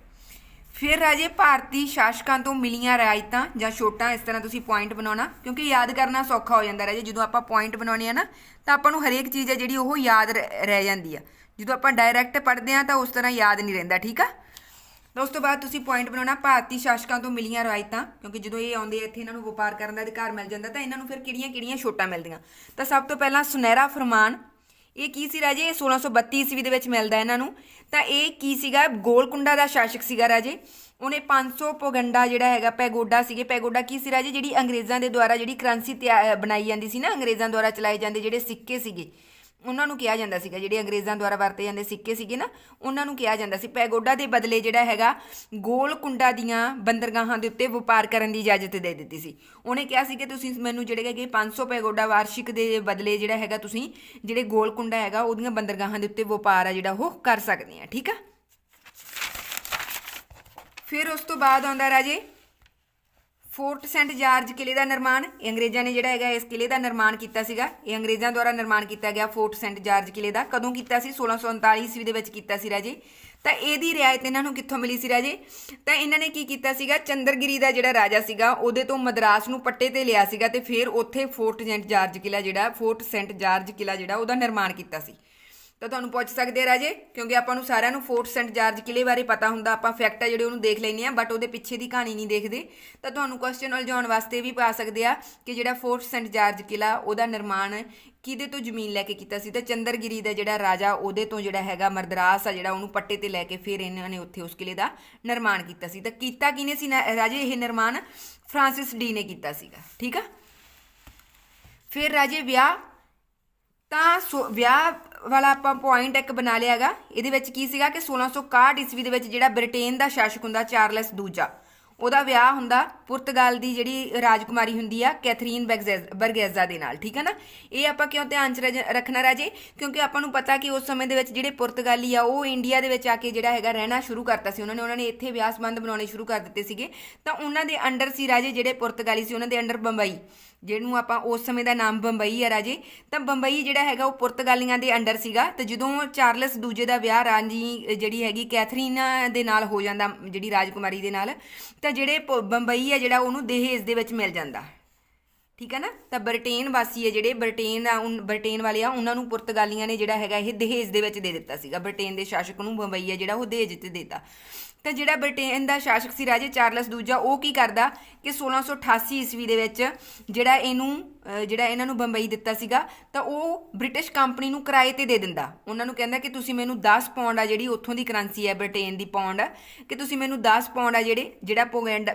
ਫਿਰ ਰਾਜੇ ਭਾਰਤੀ ਸ਼ਾਸਕਾਂ ਤੋਂ ਮਿਲੀਆਂ ਰਿਆਇਤਾਂ ਜਾਂ ਛੋਟਾਂ, ਇਸ ਤਰ੍ਹਾਂ ਤੁਸੀਂ ਪੁਆਇੰਟ ਬਣਾਉਣਾ, ਕਿਉਂਕਿ ਯਾਦ ਕਰਨਾ ਸੌਖਾ ਹੋ ਜਾਂਦਾ ਰਾਜੇ, ਜਦੋਂ ਆਪਾਂ ਪੁਆਇੰਟ ਬਣਾਉਣੇ ਆ ਨਾ, ਤਾਂ ਆਪਾਂ ਨੂੰ ਹਰੇਕ ਚੀਜ਼ ਹੈ ਜਿਹੜੀ ਉਹ ਯਾਦ ਰ- ਰਹਿ ਜਾਂਦੀ ਆ। ਜਦੋਂ ਆਪਾਂ ਡਾਇਰੈਕਟ ਪੜ੍ਹਦੇ ਆ ਤਾਂ ਉਸ ਤਰ੍ਹਾਂ ਯਾਦ ਨਹੀਂ ਰਹਿੰਦਾ, ਠੀਕ ਆ? ਤਾਂ ਉਸ ਤੋਂ ਬਾਅਦ ਤੁਸੀਂ ਪੁਆਇੰਟ ਬਣਾਉਣਾ, ਭਾਰਤੀ ਸ਼ਾਸਕਾਂ ਤੋਂ ਮਿਲੀਆਂ ਰਿਆਇਤਾਂ ਕਿਉਂਕਿ ਜਦੋਂ ਇਹ ਆਉਂਦੇ ਆ, ਇੱਥੇ ਇਹਨਾਂ ਨੂੰ ਵਪਾਰ ਕਰਨ ਦਾ ਅਧਿਕਾਰ ਮਿਲ ਜਾਂਦਾ, ਤਾਂ ਇਹਨਾਂ ਨੂੰ ਫਿਰ ਕਿਹੜੀਆਂ-ਕਿਹੜੀਆਂ ਛੋਟਾਂ ਮਿਲਦੀਆਂ? ਤਾਂ ਸਭ ਤੋਂ ਪਹਿਲਾਂ ਸੁਨਹਿਰਾ ਫਰਮਾਨ ਇਹ ਕੀ ਸੀ ਰਾਜੇ? ਇਹ 1632 ਈਸਵੀ ਦੇ ਵਿੱਚ ਮਿਲਦਾ ਇਹਨਾਂ ਨੂੰ। ਤਾਂ ਇਹ ਕੀ ਸੀਗਾ? ਗੋਲਕੁੰਡਾ ਦਾ ਸ਼ਾਸਕ ਸੀਗਾ ਰਾਜੇ। ਉਹਨੇ 500 ਪੋਗੰਡਾ ਜਿਹੜਾ ਹੈਗਾ, ਪੈਗੋਡਾ ਸੀਗੇ। ਪੈਗੋਡਾ ਕੀ ਸੀ ਰਾਜੇ? ਜਿਹੜੀ ਅੰਗਰੇਜ਼ਾਂ ਦੇ ਦੁਆਰਾ ਜਿਹੜੀ ਕਰੰਸੀ ਤਿਆ- ਬਣਾਈ ਜਾਂਦੀ ਸੀ ਨਾ, ਅੰਗਰੇਜ਼ਾਂ ਦੁਆਰਾ ਚਲਾਏ ਜਾਂਦੇ ਜਿਹੜੇ ਸਿੱਕੇ ਸੀਗੇ। ਉਹਨਾਂ ਨੂੰ ਕਿਹਾ ਜਾਂਦਾ ਸੀਗਾ, ਜਿਹੜੇ ਅੰਗਰੇਜ਼ਾਂ ਦੁਆਰਾ ਵਰਤੇ ਜਾਂਦੇ ਸਿੱਕੇ ਸੀਗੇ ਨਾ, ਉਹਨਾਂ ਨੂੰ ਕਿਹਾ ਜਾਂਦਾ ਸੀ, ਪੈਗੋਡਾ ਦੇ ਬਦਲੇ ਜਿਹੜਾ ਹੈਗਾ, ਗੋਲਕੁੰਡਾ ਦੀਆਂ ਬੰਦਰਗਾਹਾਂ ਦੇ ਉੱਤੇ ਵਪਾਰ ਕਰਨ ਦੀ ਇਜਾਜ਼ਤ ਦੇ ਦਿੱਤੀ ਸੀ। ਉਹਨੇ ਕਿਹਾ ਸੀ ਕਿ ਤੁਸੀਂ ਮੈਨੂੰ ਜਿਹੜੇ ਹੈਗੇ 500 ਪੈਗੋਡਾ ਵਾਰਸ਼ਿਕ ਦੇ ਬਦਲੇ ਜਿਹੜਾ ਹੈਗਾ ਤੁਸੀਂ, ਜਿਹੜੇ ਗੋਲਕੁੰਡਾ ਹੈਗਾ, ਉਹਦੀਆਂ ਬੰਦਰਗਾਹਾਂ ਦੇ ਉੱਤੇ ਵਪਾਰ ਆ ਜਿਹੜਾ ਉਹ ਕਰ ਸਕਦੇ ਆ, ਠੀਕ ਆ? ਫਿਰ ਉਸ ਤੋਂ ਬਾਅਦ ਆਉਂਦਾ ਰਾਜੇ ਫੋਰਟ ਸੈਂਟ ਜਾਰਜ ਕਿਲੇ ਦਾ ਨਿਰਮਾਣ ਅੰਗਰੇਜ਼ਾਂ ਨੇ ਜਿਹੜਾ ਹੈਗਾ ਇਸ ਕਿਲੇ ਦਾ ਨਿਰਮਾਣ ਕੀਤਾ ਸੀਗਾ। ਇਹ ਅੰਗਰੇਜ਼ਾਂ ਦੁਆਰਾ ਨਿਰਮਾਣ ਕੀਤਾ ਗਿਆ ਫੋਰਟ ਸੈਂਟ ਜਾਰਜ ਕਿਲੇ ਦਾ। ਕਦੋਂ ਕੀਤਾ ਸੀ? 1639 ਈਸਵੀ ਦੇ ਵਿੱਚ ਕੀਤਾ ਸੀ ਰਾਜੇ। ਤਾਂ ਇਹਦੀ ਰਿਆਇਤ ਇਹਨਾਂ ਨੂੰ ਕਿੱਥੋਂ ਮਿਲੀ ਸੀ ਰਾਜੇ? ਤਾਂ ਇਹਨਾਂ ਨੇ ਕੀ ਕੀਤਾ ਸੀਗਾ? ਚੰਦਰਗਿਰੀ ਦਾ ਜਿਹੜਾ ਰਾਜਾ ਸੀਗਾ, ਉਹਦੇ ਤੋਂ ਮਦਰਾਸ ਨੂੰ ਪੱਟੇ ਤੇ ਲਿਆ ਸੀਗਾ ਤੇ ਫਿਰ ਉੱਥੇ ਫੋਰਟ ਸੈਂਟ ਜਾਰਜ ਕਿਲਾ ਜਿਹੜਾ, ਫੋਰਟ ਸੈਂਟ ਜਾਰਜ ਕਿਲਾ ਜਿਹੜਾ, ਉਹਦਾ ਨਿਰਮਾਣ ਕੀਤਾ ਸੀ। ਤਾਂ ਤੁਹਾਨੂੰ ਪੁੱਛ ਸਕਦੇ ਆ ਰਾਜੇ, ਕਿਉਂਕਿ ਆਪਾਂ ਨੂੰ ਸਾਰਿਆਂ ਨੂੰ ਫੋਰਟ ਸੈਂਟ ਜਾਰਜ ਕਿਲੇ ਬਾਰੇ ਪਤਾ ਹੁੰਦਾ, ਆਪਾਂ ਫੈਕਟ ਆ ਜਿਹੜੇ ਉਹਨੂੰ ਦੇਖ ਲੈਨੇ ਆ ਬਟ ਉਹਦੇ ਪਿੱਛੇ ਦੀ ਕਹਾਣੀ ਨਹੀਂ ਦੇਖਦੇ। ਤਾਂ ਤੁਹਾਨੂੰ ਕੁਐਸਚਨ ਉਲਝਾਉਣ ਵਾਸਤੇ ਵੀ ਪਾ ਸਕਦੇ ਆ ਕਿ ਜਿਹੜਾ ਫੋਰਟ ਸੈਂਟ ਜਾਰਜ ਕਿਲਾ ਉਹਦਾ ਨਿਰਮਾਣ ਕਿਹਦੇ ਤੋਂ ਜ਼ਮੀਨ ਲੈ ਕੇ ਕੀਤਾ ਸੀ? ਤਾਂ ਚੰਦਰਗਿਰੀ ਦਾ ਜਿਹੜਾ ਰਾਜਾ, ਉਹਦੇ ਤੋਂ ਜਿਹੜਾ ਹੈਗਾ ਮਰਦਰਾਸ ਆ, ਜਿਹੜਾ ਉਹਨੂੰ ਪੱਟੇ ਤੇ ਲੈ ਕੇ ਫਿਰ ਇਹਨਾਂ ਨੇ ਉੱਥੇ ਉਸ ਕਿਲੇ ਦਾ ਨਿਰਮਾਣ ਕੀਤਾ ਸੀ। ਤਾਂ ਕੀਤਾ ਕਿਨੇ ਸੀ ਨਾ- ਰਾਜੇ ਇਹ ਨਿਰਮਾਣ ਫ੍ਰਾਂਸਿਸ ਡੀ ਨੇ ਕੀਤਾ ਸੀਗਾ, ਠੀਕ ਆ? ਫਿਰ ਰਾਜੇ ਵਿਆਹ ਤਾਂ ਸੋ- ਵਿਆਹ ਵਾਲਾ ਆਪਾਂ ਪੁਆਇੰਟ ਇੱਕ ਬਣਾ ਲਿਆਗਾ। ਇਹਦੇ ਵਿੱਚ ਕੀ ਸੀਗਾ ਕਿ 1661 ਈਸਵੀ ਦੇ ਵਿੱਚ ਜਿਹੜਾ ਬ੍ਰਿਟੇਨ ਦਾ ਸ਼ਾਸਕ ਹੁੰਦਾ, ਚਾਰਲਸ ਦੂਜਾ, ਉਹਦਾ ਵਿਆਹ ਹੁੰਦਾ ਪੁਰਤਗਾਲ ਦੀ ਜਿਹੜੀ ਰਾਜਕੁਮਾਰੀ ਹੁੰਦੀ ਆ, ਕੈਥਰੀਨ ਬੈਗਜ਼ੈਜ਼- ਬਰਗੈਜ਼ਾ ਦੇ ਨਾਲ, ਠੀਕ ਹੈ ਨਾ? ਇਹ ਆਪਾਂ ਕਿਉਂ ਧਿਆਨ ਚ ਰਜ- ਰੱਖਣਾ ਰਾਜੇ? ਕਿਉਂਕਿ ਆਪਾਂ ਨੂੰ ਪਤਾ ਕਿ ਉਸ ਸਮੇਂ ਦੇ ਵਿੱਚ ਜਿਹੜੇ ਪੁਰਤਗਾਲੀ ਆ, ਉਹ ਇੰਡੀਆ ਦੇ ਵਿੱਚ ਆ ਕੇ ਜਿਹੜਾ ਹੈਗਾ ਰਹਿਣਾ ਸ਼ੁਰੂ ਕਰਤਾ ਸੀ। ਉਹਨਾਂ ਨੇ ਉਹਨਾਂ ਨੇ ਇੱਥੇ ਵਿਆਹ ਸੰਬੰਧ ਬਣਾਉਣੇ ਸ਼ੁਰੂ ਕਰ ਦਿੱਤੇ ਸੀਗੇ। ਤਾਂ ਉਹਨਾਂ ਦੇ ਅੰਡਰ ਸੀ ਰਾਜੇ ਜਿਹੜੇ ਪੁਰਤਗਾਲੀ ਸੀ, ਉਹਨਾਂ ਦੇ ਅੰਡਰ ਬੰਬਈ। ਜਿਹਨੂੰ ਆਪਾਂ ਉਸ ਸਮੇਂ ਦਾ ਨਾਮ ਬੰਬਈ ਆ ਰਾਜੇ, ਤਾਂ ਬੰਬਈ ਜਿਹੜਾ ਹੈਗਾ ਉਹ ਪੁਰਤਗਾਲੀਆਂ ਦੇ ਅੰਡਰ ਸੀਗਾ ਤੇ ਜਦੋਂ ਚਾਰਲਸ ਦੂਜੇ ਦਾ ਵਿਆਹ ਰਾਣੀ ਜਿਹੜੀ ਹੈਗੀ ਕੈਥਰੀਨਾ ਦੇ ਨਾਲ ਹੋ ਜਾਂਦਾ, ਜਿਹੜੀ ਰਾਜਕੁਮਾਰੀ ਦੇ ਨਾਲ, ਤਾਂ ਜਿਹੜੇ ਪ- ਬੰਬਈ ਹੈ ਜਿਹੜਾ ਉਹਨੂੰ ਦਹੇਜ ਦੇ ਵਿੱਚ ਮਿਲ ਜਾਂਦਾ। ਠੀਕ ਹੈ ਨਾ? ਤਾਂ ਬ੍ਰਿਟੇਨ ਵਾਸੀ ਹੈ ਜਿਹੜੇ, ਬ੍ਰਿਟੇਨ ਆ ਬ੍ਰਿਟੇਨ ਵਾਲੇ ਆ, ਉਹਨਾਂ ਨੂੰ ਪੁਰਤਗਾਲੀਆਂ ਨੇ ਜਿਹੜਾ ਹੈਗਾ ਇਹ ਦਹੇਜ ਦੇ ਵਿੱਚ ਦੇ ਦਿੱਤਾ ਸੀਗਾ। ਬ੍ਰਿਟੇਨ ਦੇ ਸ਼ਾਸਕ ਨੂੰ ਬੰਬਈ ਹੈ ਜਿਹੜਾ ਉਹ ਦਹੇਜ ਤੇ ਦੇਤਾ। ਤਾਂ ਜਿਹੜਾ ਬ੍ਰਿਟੇਨ ਦਾ ਸ਼ਾਸਕ ਸੀ ਰਾਜੇ ਚਾਰਲਸ ਦੂਜਾ, ਉਹ ਕੀ ਕਰਦਾ ਕਿ 1688 ਈਸਵੀ ਦੇ ਵਿੱਚ ਜਿਹੜਾ ਇਹਨੂੰ ਜਿਹੜਾ ਇਹਨਾਂ ਨੂੰ ਬੰਬਈ ਦਿੱਤਾ ਸੀਗਾ, ਤਾਂ ਉਹ ਬ੍ਰਿਟਿਸ਼ ਕੰਪਨੀ ਨੂੰ ਕਿਰਾਏ ਤੇ ਦੇ ਦਿੰਦਾ। ਉਹਨਾਂ ਨੂੰ ਕਹਿੰਦਾ ਕਿ ਤੁਸੀਂ ਮੈਨੂੰ 10 ਪਾਉਂਡ ਆ ਜਿਹੜੀ ਉੱਥੋਂ ਦੀ ਕਰੰਸੀ ਹੈ, ਬ੍ਰਿਟੇਨ ਦੀ ਪਾਉਂਡ ਆ ਕਿ ਤੁਸੀਂ ਮੈਨੂੰ 10 ਪਾਉਂਡ ਆ ਜਿਹੜੇ, ਜਿਹੜਾ ਪੋਗੈਂਡ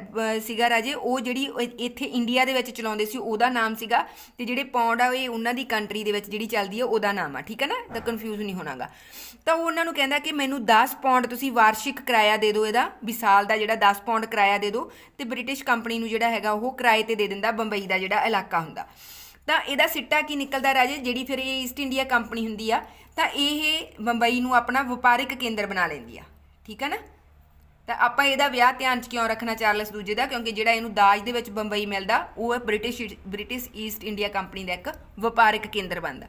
ਸੀਗਾ ਰਾਜੇ, ਉਹ ਜਿਹੜੀ ਇੱਥੇ ਇੰਡੀਆ ਦੇ ਵਿੱਚ ਚਲਾਉਂਦੇ ਸੀ, ਉਹਦਾ ਨਾਮ ਸੀਗਾ, ਤੇ ਜਿਹੜੇ ਪਾਉਂਡ ਆ ਇਹ ਉਹਨਾਂ ਦੀ ਕੰਟਰੀ ਦੇ ਵਿੱਚ ਜਿਹੜੀ ਚੱਲਦੀ ਹੈ, ਉਹਦਾ ਨਾਮ ਆ, ਠੀਕ ਹੈ ਨਾ? ਤਾਂ ਕਨਫਿਊਜ਼ ਨਹੀਂ ਹੋਣਾਗਾ। ਤਾਂ ਉਹ ਉਹਨਾਂ ਨੂੰ ਕਹਿੰਦਾ ਕਿ ਮੈਨੂੰ 10 ਪਾਉਂਡ ਤੁਸੀਂ ਵਾਰਸ਼ਿਕ ਕਿਰਾਇਆ ਦੇ ਦਿਓ ਇਹਦਾ, ਵੀ ਸਾਲ ਦਾ ਜਿਹੜਾ 10 ਪਾਉਂਡ ਕਿਰਾਇਆ ਦੇ ਦਿਓ, ਤੇ ਬ੍ਰਿਟਿਸ਼ ਕੰਪਨੀ ਨੂੰ ਜਿਹੜਾ ਹੈਗਾ ਉਹ ਕਿਰਾਏ ਤੇ ਦੇ ਦਿੰਦਾ, ਬੰਬਈ ਦਾ ਜਿਹੜਾ ਇਲਾਕਾ ਹੁੰਦਾ। ਤਾਂ ਇਹਦਾ ਸਿੱਟਾ ਕੀ ਨਿਕਲਦਾ ਰਾਜੇ? ਜਿਹੜੀ ਫਿਰ ਇਹ ਈਸਟ ਇੰਡੀਆ ਕੰਪਨੀ ਹੁੰਦੀ ਆ, ਤਾਂ ਇਹ ਬੰਬਈ ਨੂੰ ਆਪਣਾ ਵਪਾਰਿਕ ਕੇਂਦਰ ਬਣਾ ਲੈਂਦੀ ਆ। ਠੀਕ ਹੈ ਨਾ? ਤਾਂ ਆਪਾਂ ਇਹਦਾ ਵਿਆਹ ਧਿਆਨ 'ਚ ਕਿਉਂ ਰੱਖਣਾ ਚਾਰਲਸ ਦੂਜੇ ਦਾ? ਕਿਉਂਕਿ ਜਿਹੜਾ ਇਹਨੂੰ ਦਾਜ ਦੇ ਵਿੱਚ ਬੰਬਈ ਮਿਲਦਾ, ਉਹ ਹੈ British British East India Company ਦਾ ਇੱਕ ਵਪਾਰਿਕ ਕੇਂਦਰ ਬਣਦਾ।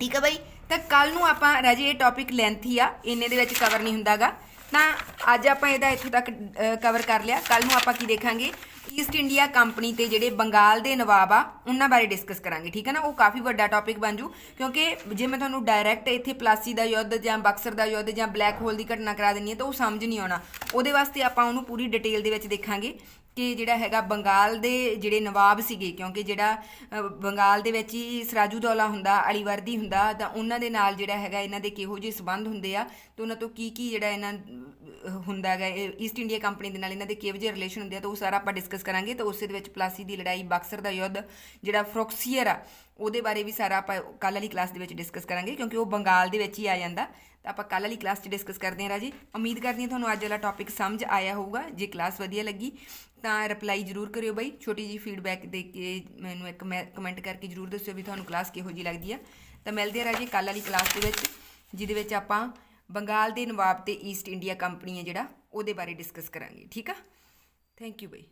ਠੀਕ ਆ ਬਾਈ? ਤਾਂ ਕੱਲ ਨੂੰ ਆਪਾਂ ਰਾਜੇ ਇਹ ਟੌਪਿਕ ਲੈਂਥੀ ਆ, ਇੰਨੇ ਦੇ ਵਿੱਚ ਕਵਰ ਨਹੀਂ ਹੁੰਦਾਗਾ। ਤਾਂ ਅੱਜ ਆਪਾਂ ਇਹਦਾ ਇੱਥੋਂ ਤੱਕ ਕਵਰ ਕਰ ਲਿਆ। ਕੱਲ ਨੂੰ ਆਪਾਂ ਕੀ ਦੇਖਾਂਗੇ? ਈਸਟ ਇੰਡੀਆ ਕੰਪਨੀ ਤੇ ਜਿਹੜੇ ਬੰਗਾਲ ਦੇ ਨਵਾਬ ਆ, ਉਹਨਾਂ ਬਾਰੇ ਡਿਸਕਸ ਕਰਾਂਗੇ, ਠੀਕ ਹੈ ਨਾ? ਉਹ ਕਾਫੀ ਵੱਡਾ ਟੌਪਿਕ ਬਣ ਜੂ, ਕਿਉਂਕਿ ਜੇ ਮੈਂ ਤੁਹਾਨੂੰ ਡਾਇਰੈਕਟ ਇੱਥੇ ਪਲਾਸੀ ਦਾ ਯੁੱਧ ਜਾਂ ਬਕਸਰ ਦਾ ਯੁੱਧ ਜਾਂ ਬਲੈਕ ਹੋਲ ਦੀ ਘਟਨਾ ਕਰਾ ਦਿੰਨੀ ਹੈ ਤਾਂ ਉਹ ਸਮਝ ਨਹੀਂ ਆਉਣਾ। ਉਹਦੇ ਵਾਸਤੇ ਆਪਾਂ ਉਹਨੂੰ ਪੂਰੀ ਡਿਟੇਲ ਦੇ ਵਿੱਚ ਦੇਖਾਂਗੇ। ਕਿ ਜਿਹੜਾ ਹੈਗਾ ਬੰਗਾਲ ਦੇ ਜਿਹੜੇ ਨਵਾਬ ਸੀਗੇ, ਕਿਉਂਕਿ ਜਿਹੜਾ ਬੰਗਾਲ ਦੇ ਵਿੱਚ ਹੀ ਸਰਾਜੂਦੌਲਾ ਹੁੰਦਾ, ਅਲੀਵਰਦੀ ਹੁੰਦਾ, ਤਾਂ ਉਹਨਾਂ ਦੇ ਨਾਲ ਜਿਹੜਾ ਹੈਗਾ ਇਹਨਾਂ ਦੇ ਕਿਹੋ ਜਿਹੇ ਸਬੰਧ ਹੁੰਦੇ ਆ, ਤੇ ਉਹਨਾਂ ਤੋਂ ਕੀ ਕੀ ਜਿਹੜਾ ਇਹਨਾਂ ਹੁੰਦਾ ਹੈਗਾ ਈਸਟ ਇੰਡੀਆ ਕੰਪਨੀ ਦੇ ਨਾਲ ਇਹਨਾਂ ਦੇ ਕਿਹੋ ਜਿਹੇ ਰਿਲੇਸ਼ਨ ਹੁੰਦੇ ਆ, ਤਾਂ ਉਹ ਸਾਰਾ ਆਪਾਂ ਡਿਸਕਸ ਕਰਾਂਗੇ, ਤਾਂ ਉਸੇ ਦੇ ਵਿੱਚ ਪਲਾਸੀ ਦੀ ਲੜਾਈ ਬਕਸਰ ਦਾ ਯੁੱਧ, ਜਿਹੜਾ ਫਰੋਕਸੀਅਰ ਆ, ਉਹਦੇ ਬਾਰੇ ਵੀ ਸਾਰਾ ਆਪਾਂ ਕੱਲ੍ਹ ਵਾਲੀ ਕਲਾਸ ਦੇ ਵਿੱਚ ਡਿਸਕਸ ਕਰਾਂਗੇ, ਕਿਉਂਕਿ ਉਹ ਬੰਗਾਲ ਦੇ ਵਿੱਚ ਹੀ ਆ ਜਾਂਦਾ, ਤਾਂ ਆਪਾਂ ਕੱਲ੍ਹ ਵਾਲੀ ਕਲਾਸ 'ਚ ਡਿਸਕਸ ਕਰਦੇ ਹਾਂ ਰਾਜੀ। ਉਮੀਦ ਕਰਦੀ ਹਾਂ ਤੁਹਾਨੂੰ ਅੱਜ ਵਾਲਾ ਟੌਪਿਕ ਸਮਝ ਆਇਆ ਹੋਊਗਾ, ਜੇ ਕਲਾਸ ਵਧੀਆ ਲੱਗੀ ਤਾਂ ਰਿਪਲਾਈ ਜ਼ਰੂਰ ਕਰਿਓ ਬਾਈ। ਛੋਟੀ ਜੀ ਫੀਡਬੈਕ ਦੇ ਕੇ ਮੈਨੂੰ ਇੱਕ ਕਮੈਂਟ ਕਰਕੇ ਜ਼ਰੂਰ ਦੱਸਿਓ ਵੀ ਤੁਹਾਨੂੰ ਕਲਾਸ ਕਿਹੋ ਜੀ ਲੱਗਦੀ ਆ। ਤਾਂ ਮਿਲਦੇ ਆ ਰਾਜੇ ਕੱਲ੍ਹ ਵਾਲੀ ਕਲਾਸ ਦੇ ਵਿੱਚ, ਜਿਹਦੇ ਵਿੱਚ ਆਪਾਂ ਬੰਗਾਲ ਦੇ ਨਵਾਬ ਤੇ ਈਸਟ ਇੰਡੀਆ ਕੰਪਨੀ ਹੈ ਜਿਹੜਾ, ਉਹਦੇ ਬਾਰੇ ਡਿਸਕਸ ਕਰਾਂਗੇ। ਠੀਕ ਆ? Thank you bye.